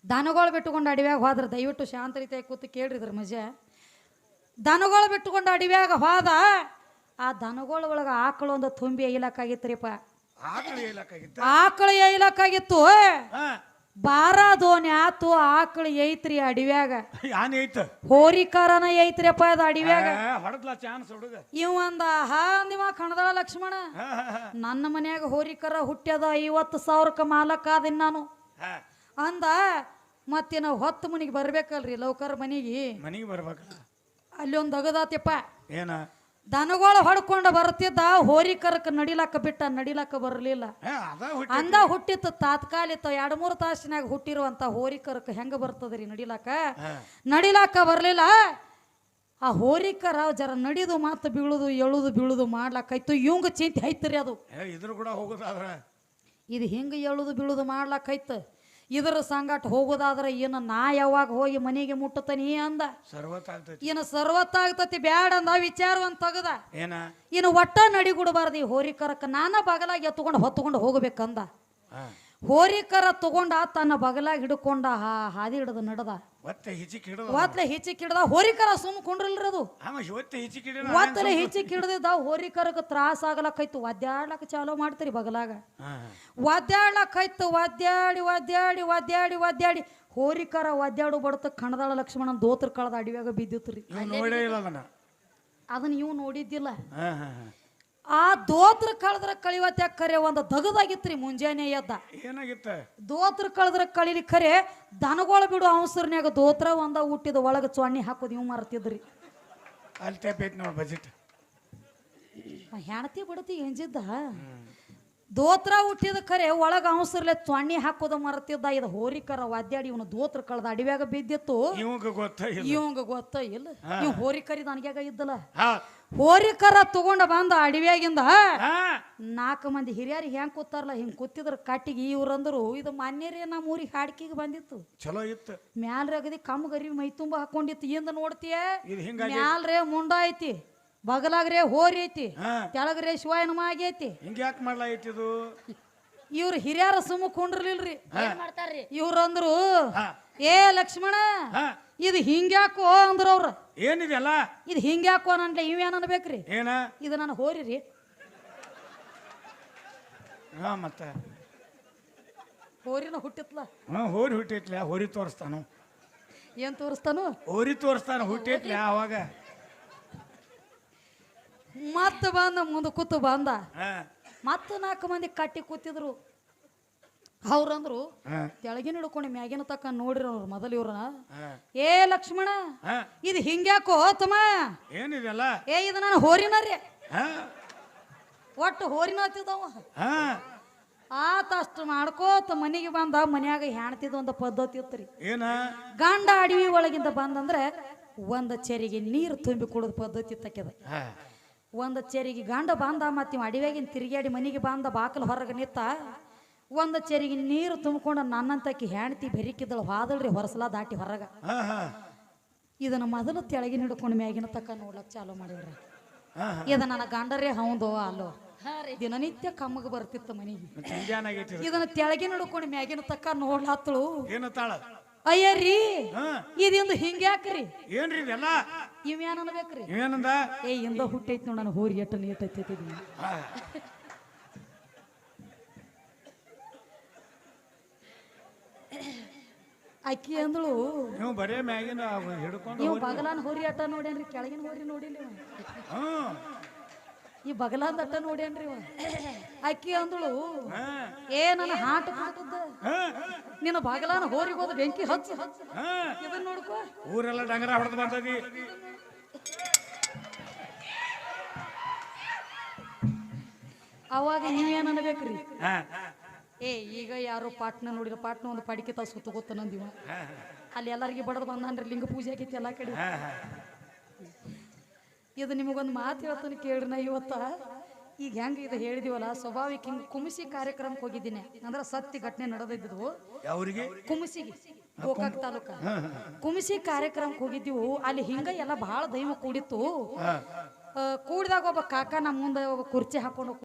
ದನಗಳು ಬಿಟ್ಟುಕೊಂಡು ಅಡಿವ್ಯಾಗ ಹೋದ್ರ ದಯವಿಟ್ಟು ಶಾಂತ ರೀತಿಯಾಗಿ ಕೂತು ಕೇಳ್ರಿದ್ರ ಮಜ. ದನಗಳು ಬಿಟ್ಟುಕೊಂಡ ಅಡಿವ್ಯಾಗ ಹೋದ ಆ ದನಗಳ ಒಳಗೆ ಆಕಳು ಒಂದು ತುಂಬಿ ಐಲಕ್ಕಾಗಿತ್ರಿಪ್ಪ ರೀಪ ಆಕಳು ಐಲಕ್ಕಾಗಿತ್ತು ಹಾ ಬಾರ ದೋಣಿ ಆತು ಆಕಳು ಐತ್ರಿ ಅಡಿವ್ಯಾಗ. ಯಾನ್ ಐತ ಹೋರಿಕರನ ಐತ್ರಿಯಪ್ಪ ಅದು ಅಡಿವ್ಯಾಗ. ಹೊಡೆದ್ಲ ಚಾನ್ಸ್ ಹುಡುಗ. ಇವಂದ ಹಾ ಅಂದಿವ ಕಣದಳ ಲಕ್ಷ್ಮಣ. ನನ್ನ ಮನ್ಯಾಗ ಹೋರಿಕರ ಹುಟ್ಟ್ಯದ ಐವತ್ತು ಸಾವಿರಕ್ಕೆ ಮಾಲಕ ಆದಿನ್ ನಾನು. ಅಂದ ಮತ್ತೆ ನಾವು ಹೊತ್ತು ಮನಿಗೆ ಬರ್ಬೇಕಲ್ರಿ ಲೌಕರ್ ಮನಿಗೆ. ಮನಿಗೆ ಬರ್ಬೇಕ? ಅಲ್ಲಿ ಒಂದು ಅಗದಾತ್ಯಪ್ಪ. ಏನ? ದನಗಳು ಹೊಡ್ಕೊಂಡು ಬರ್ತಿದ್ದ ಕರಕ್ ನಡಿಲಾಕ ಬಿಟ್ಟ ನಡಿಲಾಕ ಬರಲಿಲ್ಲ. ಅದ ಹುಟ್ಟಿ ಅಂದ ಹುಟ್ಟಿತ್ತು ತಾತ್ಕಾಲಿಕ ಎರಡು ಮೂರು ತಾಸಿನಾಗ ಹುಟ್ಟಿರುವಂತ ಕರಕ್ ಹೆಂಗ ಬರ್ತದ್ರಿ ನಡಿಲಾಕ. ನಡಿಲಾಕ ಬರಲಿಲ್ಲ. ಆ ಹೋರಿಕರ ಜರ ನಡಿದು ಮಾತು ಬೀಳುದು ಎಳುದು ಬೀಳುದು ಮಾಡ್ಲಾಕೈತು ಇವಂಗ ಚಿಂತೆ ಐತ್ರಿ ಅದು. ಇದ್ರ ಕೂಡ ಹೋಗುದಾದ್ರ. ಇದು ಹಿಂಗ ಎಳುದು ಬೀಳುದು ಮಾಡ್ಲಾಕೈತ ಇದರ ಸಂಗಾಟ ಹೋಗೋದಾದ್ರೆ ಏನು ನಾ ಯಾವಾಗ ಹೋಗಿ ಮನೆಗೆ ಮುಟ್ಟತನಿ ಅಂದ. ಸರ್ವತ್ ಆಗ್ತೈತಿ. ಏನು ಸರ್ವತ್ತಾಗ್ತತಿ ಬ್ಯಾಡ ಅಂದ ವಿಚಾರವನ್ ತಗದ. ಏನ? ಇನ್ನು ಒಟ್ಟ ನಡಿಗುಡಬಾರ್ದು ಈ ಹೋರಿಕರಕ್ಕೆ ನಾನ ಬಗಲಾಗಿ ಎತ್ತುಕೊಂಡು ಹೊತ್ತುಕೊಂಡು ಹೋಗ್ಬೇಕಂದ. ಹೋರಿಕರ ತಗೊಂಡ ತನ್ನ ಬಗಲಾಗಿ ಹಿಡ್ಕೊಂಡ ಹಾದಿ ಹಿಡಿದು ನಡ್ದ. ಒತ್ತೆ ಹಿಚಿಕ್ ಹಿಡಿದ ಒತ್ಲೆ ಹಿಚಿಕ್ ಹಿಡ್ದ ಹೋರಿಕರ ಸುಮ್ ಕುಂಡ್ರಲ್ರಿ ಅದು. ಆಮ ಒತ್ತೆ ಹಿಚಿಕ್ ಹಿಡಿದ ಒತ್ತಲೆ ಹಿಚಿಕ್ ಹಿಡ್ದಿದ್ದ ಹೋರಿಕರಕ್ಕೆ ತ್ರಾಸ ಆಗ್ಲಕ್ಕೈತು ಒದ್ಯಾಡ್ಲಕ್ಕ ಚಾಲೋ ಮಾಡ್ತೀರಿ ಬಗಲಾಗ. ಒದ್ದಾಡ್ಲಕ್ಕೈತು ಒದ್ದಾಡಿ ಒದ್ಯಾಡಿ ಒದ್ದಾಡಿ ಒದ್ಯಾಡಿ ಹೋರಿಕರ ಒದ್ದಾಡು ಬಡತ ಕಣದಾಳ ಲಕ್ಷ್ಮಣ ದೋತ್ರ ಕಳದ ಅಡಿವ್ಯಾಗ ಬಿದ್ದಿತ್ತು ರೀ ಇವ್ ನೋಡೇ ಇಲ್ಲ ಅದನ್ನ. ಅದನ್ನ ನೀವು ನೋಡಿದ್ದಿಲ್ಲ. ಆ ದೋತ್ರ ಕಳೆದ್ರ ಕಳಿವತ್ತೆ ಕರೆ ಒಂದು ದಗದಾಗಿತ್ರಿ ಮುಂಜಾನೆ ಎದ್ದ. ಏನಾಗಿತ್ತ? ದೋತ್ರ ಕಳೆದ್ರ ಕಳಿಲಿ ಖರೆ ದನಗಳ ಬಿಡು ಅವಸರ್ನ್ಯಾಗ ದೋತ್ರ ಒಂದ ಹುಟ್ಟಿದ ಒಳಗ ಚೊಣ್ಣಿ ಹಾಕೋದು ಇವ್ ಮರ್ತಿದ್ರಿ. ನೋಡಿ ಬಜೆಟ್. ಹೆಣತಿ ಬಿಡತಿ ಎಂಜಿದ್ದ ದೋತ್ರ ಹುಟ್ಟಿದ ಖರೆ ಒಳಗ ಅವಸರ್ಲೆ ಚೊಣ್ಣಿ ಹಾಕೋದು ಮರ್ತಿದ್ದ. ಇದು ಹೋರಿಕರ ವಾದ್ಯಾಡಿ ಇವನು ದೋತ್ರ ಕಳೆದ ಅಡಿವ್ಯಾಗ ಬಿದ್ದಿತ್ತು. ಇವಂಗ ಗೊತ್ತ ಇಲ್ಲ. ಇವಂಗ ಗೊತ್ತ ಇಲ್ಲ. ಇವ್ ಹೋರಿಕರಿ ನನಗ್ಯಾಗ ಇದ್ದಲ್ಲ. ಹೋರಿಕರ ತಗೊಂಡ ಬಂದ ಅಡವಿಯಾಗಿಂದ ಹಾ. ನಾಲ್ಕು ಮಂದಿ ಹಿರಿಯರಿಗೆ ಹೆಂಗ್ ಕೂತಾರಲ್ಲ ಹಿಂಗ್ ಕೂತಿದ್ರ ಕಟ್ಟಿಗೆ ಇವ್ರಂದ್ರು ಇದು ಮಾನ್ಯರೇ ನಮ್ಮ ಊರಿಗೆ ಹಾಡ್ಕಿಗೆ ಬಂದಿತ್ತು. ಚಲೋ ಇತ್ತು. ಮ್ಯಾಲ್ರೆ ಅಗದಿ ಕಮ್ಮಗರಿ ಮೈ ತುಂಬ ಹಾಕೊಂಡಿತ್ತು. ಇಂದ ನೋಡ್ತೀಯ ಮ್ಯಾಲ್ರೆ ಮುಂಡ ಐತಿ ಬಗಲಾಗ್ರೆ ಹೋರಿ ಐತಿ ಕೆಳಗ್ರೆ ಶಿವಾಯನಮ ಆಗೈತಿ. ಹಿಂಗ ಯಾಕೆ ಮಾಡ್ಲಾಯ್ತಿದು ಇವ್ರು ಹಿರಿಯರ ಸುಮ್ಮ ಕುಂಡ್ರಲಿಲ್ರಿ. ಏನ್ ಮಾಡ್ತಾರ್ರಿ? ಇವ್ರಂದ್ರು ಹಾ. ಏ ಲಕ್ಷ್ಮಣ ಹಾ. ಇದು ಹಿಂಗ್ಯಾಕೋ ಅಂದ್ರ ಅವ್ರ. ಏನಿದೆಯಲ್ಲ ಇದು ಹಿಂಗ್ಯಾಕೋ ನನ್ಲೆ ಇವೇನ್ ಅನ್ಬೇಕ್ರಿ? ಏನ? ಇದು ನಾನು ಹೋರಿ ರೀ ಹಾ ಮತ್ತೆ? ಹೋರಿನ ಹುಟ್ಟಿತ್ಲ? ಹಾ ಹೋರಿ ಹುಟ್ಟಿತ್ಲ ಹೋರಿ ತೋರಿಸ್ತಾನು. ಏನ್ ತೋರಿಸ್ತಾನು? ಹೋರಿ ತೋರಿಸ್ತಾನ ಹುಟ್ಟಿತ್ಲ ಅವಾಗ. ಮತ್ತ ಬಂದ ಮುಂದೆ ಕೂತು ಬಂದ. ಹಾ. ಮತ್ತ ನಾಲ್ಕು ಮಂದಿ ಕಟ್ಟಿ ಕೂತಿದ್ರು. ಅವ್ರಂದ್ರು ಕೆಳಗಿನ ತೆಳಗಿನ ಹಿಡ್ಕೊಂಡು ಮ್ಯಾಗಿನ ತಕ್ಕ ನೋಡಿರೋರು ಮೊದಲು ಇವ್ರನ್ನ. ಏ ಲಕ್ಷ್ಮಣ ಇದ್ ಹಿಂಗ್ಯಾಕೋ ತಮ್ಮ ಏನಿದೆಲ್ಲ? ಏ ಇದು ನಾನು ಹೋರಿನ ರೀ ಒಟ್ಟು ಹೋರಿನ ಹತ್ತಿದವ. ಹಾ. ಆತ ಅಷ್ಟು ಮಾಡ್ಕೋತ ಮನೆಗೆ ಬಂದ ಮನ್ಯಾಗ ಹೆಣ್ತಿದ್ ಒಂದು ಪದ್ಧತಿ ಇತ್ತು ಏನ? ಗಂಡ ಅಡವಿ ಒಳಗಿಂದ ಬಂದಂದ್ರೆ ಒಂದು ಚೆರಿಗೆ ನೀರು ತುಂಬಿ ಕುಡಿದ ಪದ್ಧತಿ ತಕ್ಕದ ಒಂದ ಚೆರಿಗೆ ಗಂಡ ಬಂದ ಮತ್ತೆ ಅಡವ್ಯಾಗಿನ ತಿರುಗಾಡಿ ಮನೆಗೆ ಬಂದ ಬಾಕಲ್ ಹೊರಗೆ ನಿತ್ತ ಒಂದು ಚೆರಿಗೆ ನೀರು ತುಂಬಿಕೊಂಡು ನನ್ನಂತಕಿ ಹೆಣ್ತಿ ಬೆರಿಕಿದ್ದಳು ಹಾದಳ್ರಿ ಹೊರಸಲ ದಾಟಿ ಹೊರಗ. ಹಾ ಹಾ. ಇದನ್ನ ಮೊದಲು ತೆಳಗಿನ ಹಿಡ್ಕೊಂಡು ಮ್ಯಾಗಿನ ತಕ್ಕ ನೋಡ್ಲಕ್ ಚಾಲು ಮಾಡಿವ್ರಿ. ಹಾ ಇದು ನನ್ನ ಗಂಡರೇ ಹೌದು ಅಲ್ಲೋ. ದಿನನಿತ್ಯ ಕಮ್ಮಗೆ ಬರ್ತಿತ್ತು ಮನೆಗೆ. ಇದನ್ನ ತೆಳಗಿನ ಹಿಡ್ಕೊಂಡು ಮ್ಯಾಗಿನ ತಕ್ಕ ನೋಡ್ಲಾತಳು ಅಯ್ಯ ಅಯ್ಯರಿ ಇದೊಂದು ಹಿಂಗ್ಯಾಕ್ರಿ ಏನ್ರಿ ಇದೆಲ್ಲ ಇವ್ಯಾನ ಅನ್ಬೇಕ್ರಿ ಏನಂದ ಏ ಇಂದ ಹುಟ್ಟೈತಿ ನೋಡ ನಾನು ಹೋರಿ ಎಟ್ಟು ನೀಟ್ ಐತಿ ಅಕ್ಕಿ ಅಂದಳು. ನೀವು ಬರೇ ಮ್ಯಾಗಿನ ಹಿಡ್ಕೊಂಡು ನೀವು ಬಗಲಾನ ಹೋರಿ ಅಟ್ಟ ನೋಡೇನ್ರಿ ಕೆಳಗಿನ ಹೋರಿ ನೋಡಿಲ್ಲ ಈ ಬಗಲಾನ್ ಅಟ್ಟ ನೋಡೇನ್ರಿ ಇವ. ಅಕ್ಕಿ ಅಂದಳು ಏ ನನ್ನ ಹಾಟ ಹಾ. ನಿನ್ನ ಬಗಲಾನ ಹೋರಿ ಹೋದ ಬೆಂಕಿ ಹಚ್ಚ. ಇದನ್ನ ನೋಡ್ಕೋ. ಊರೆಲ್ಲ ಡಂಗರ ಹೊಡೆದು ಬಂದದಿ. ಅವಾಗ ನೀವೇನ್ ಅನ್ಬೇಕ್ರಿ? ಹಾ. ಏ ಈಗ ಯಾರು ಪಾಟ್ನ ನೋಡಿದ್ರು ಪಾಟ್ನ ಒಂದು ಪಡಿಕೆ ತಾವು ಸುತ್ತ ಗೊತ್ತ ನಂದಿವ ಹಾ ಅಲ್ಲಿ ಎಲ್ಲರಿಗೆ ಬಡದ್ ಬಂದ್ರಿ ಲಿಂಗ ಪೂಜೆ ಆಗೈತಿ ಎಲ್ಲಾ ಕಡೆ. ಇದು ನಿಮಗೊಂದು ಮಾತು ಹೇಳ್ತಾನೆ ಕೇಳ್ರಿ ನಾ ಇವತ್ತ. ಈಗ ಹೆಂಗ ಇದು ಹೇಳಿದಿವಲ್ಲ ಸ್ವಾಭಾವಿಕ ಹಿಂಗೆ ಕುಮಿಸಿ ಕಾರ್ಯಕ್ರಮಕ್ಕೆ ಹೋಗಿದ್ದೀನಿ. ಅಂದ್ರೆ ಸತ್ಯ ಘಟನೆ ನಡೆದಿದ್ದು ಯಾವ್ರಿಗೆ? ಕುಮಿಸಿಗೆ ಗೋಕಾಕ್ ತಾಲೂಕ. ಕುಮಿಸಿ ಕಾರ್ಯಕ್ರಮಕ್ಕೆ ಹೋಗಿದ್ದೀವು. ಅಲ್ಲಿ ಹಿಂಗ ಎಲ್ಲ ಬಹಳ ದೈವ ಕೂಡಿತ್ತು. ಕೂಡಿದಾಗ ಒಬ್ಬ ಕಾಕ ನಮ್ಮ ಮುಂದೆ ಒಬ್ಬ ಕುರ್ಚಿ ಹಾಕೊಂಡು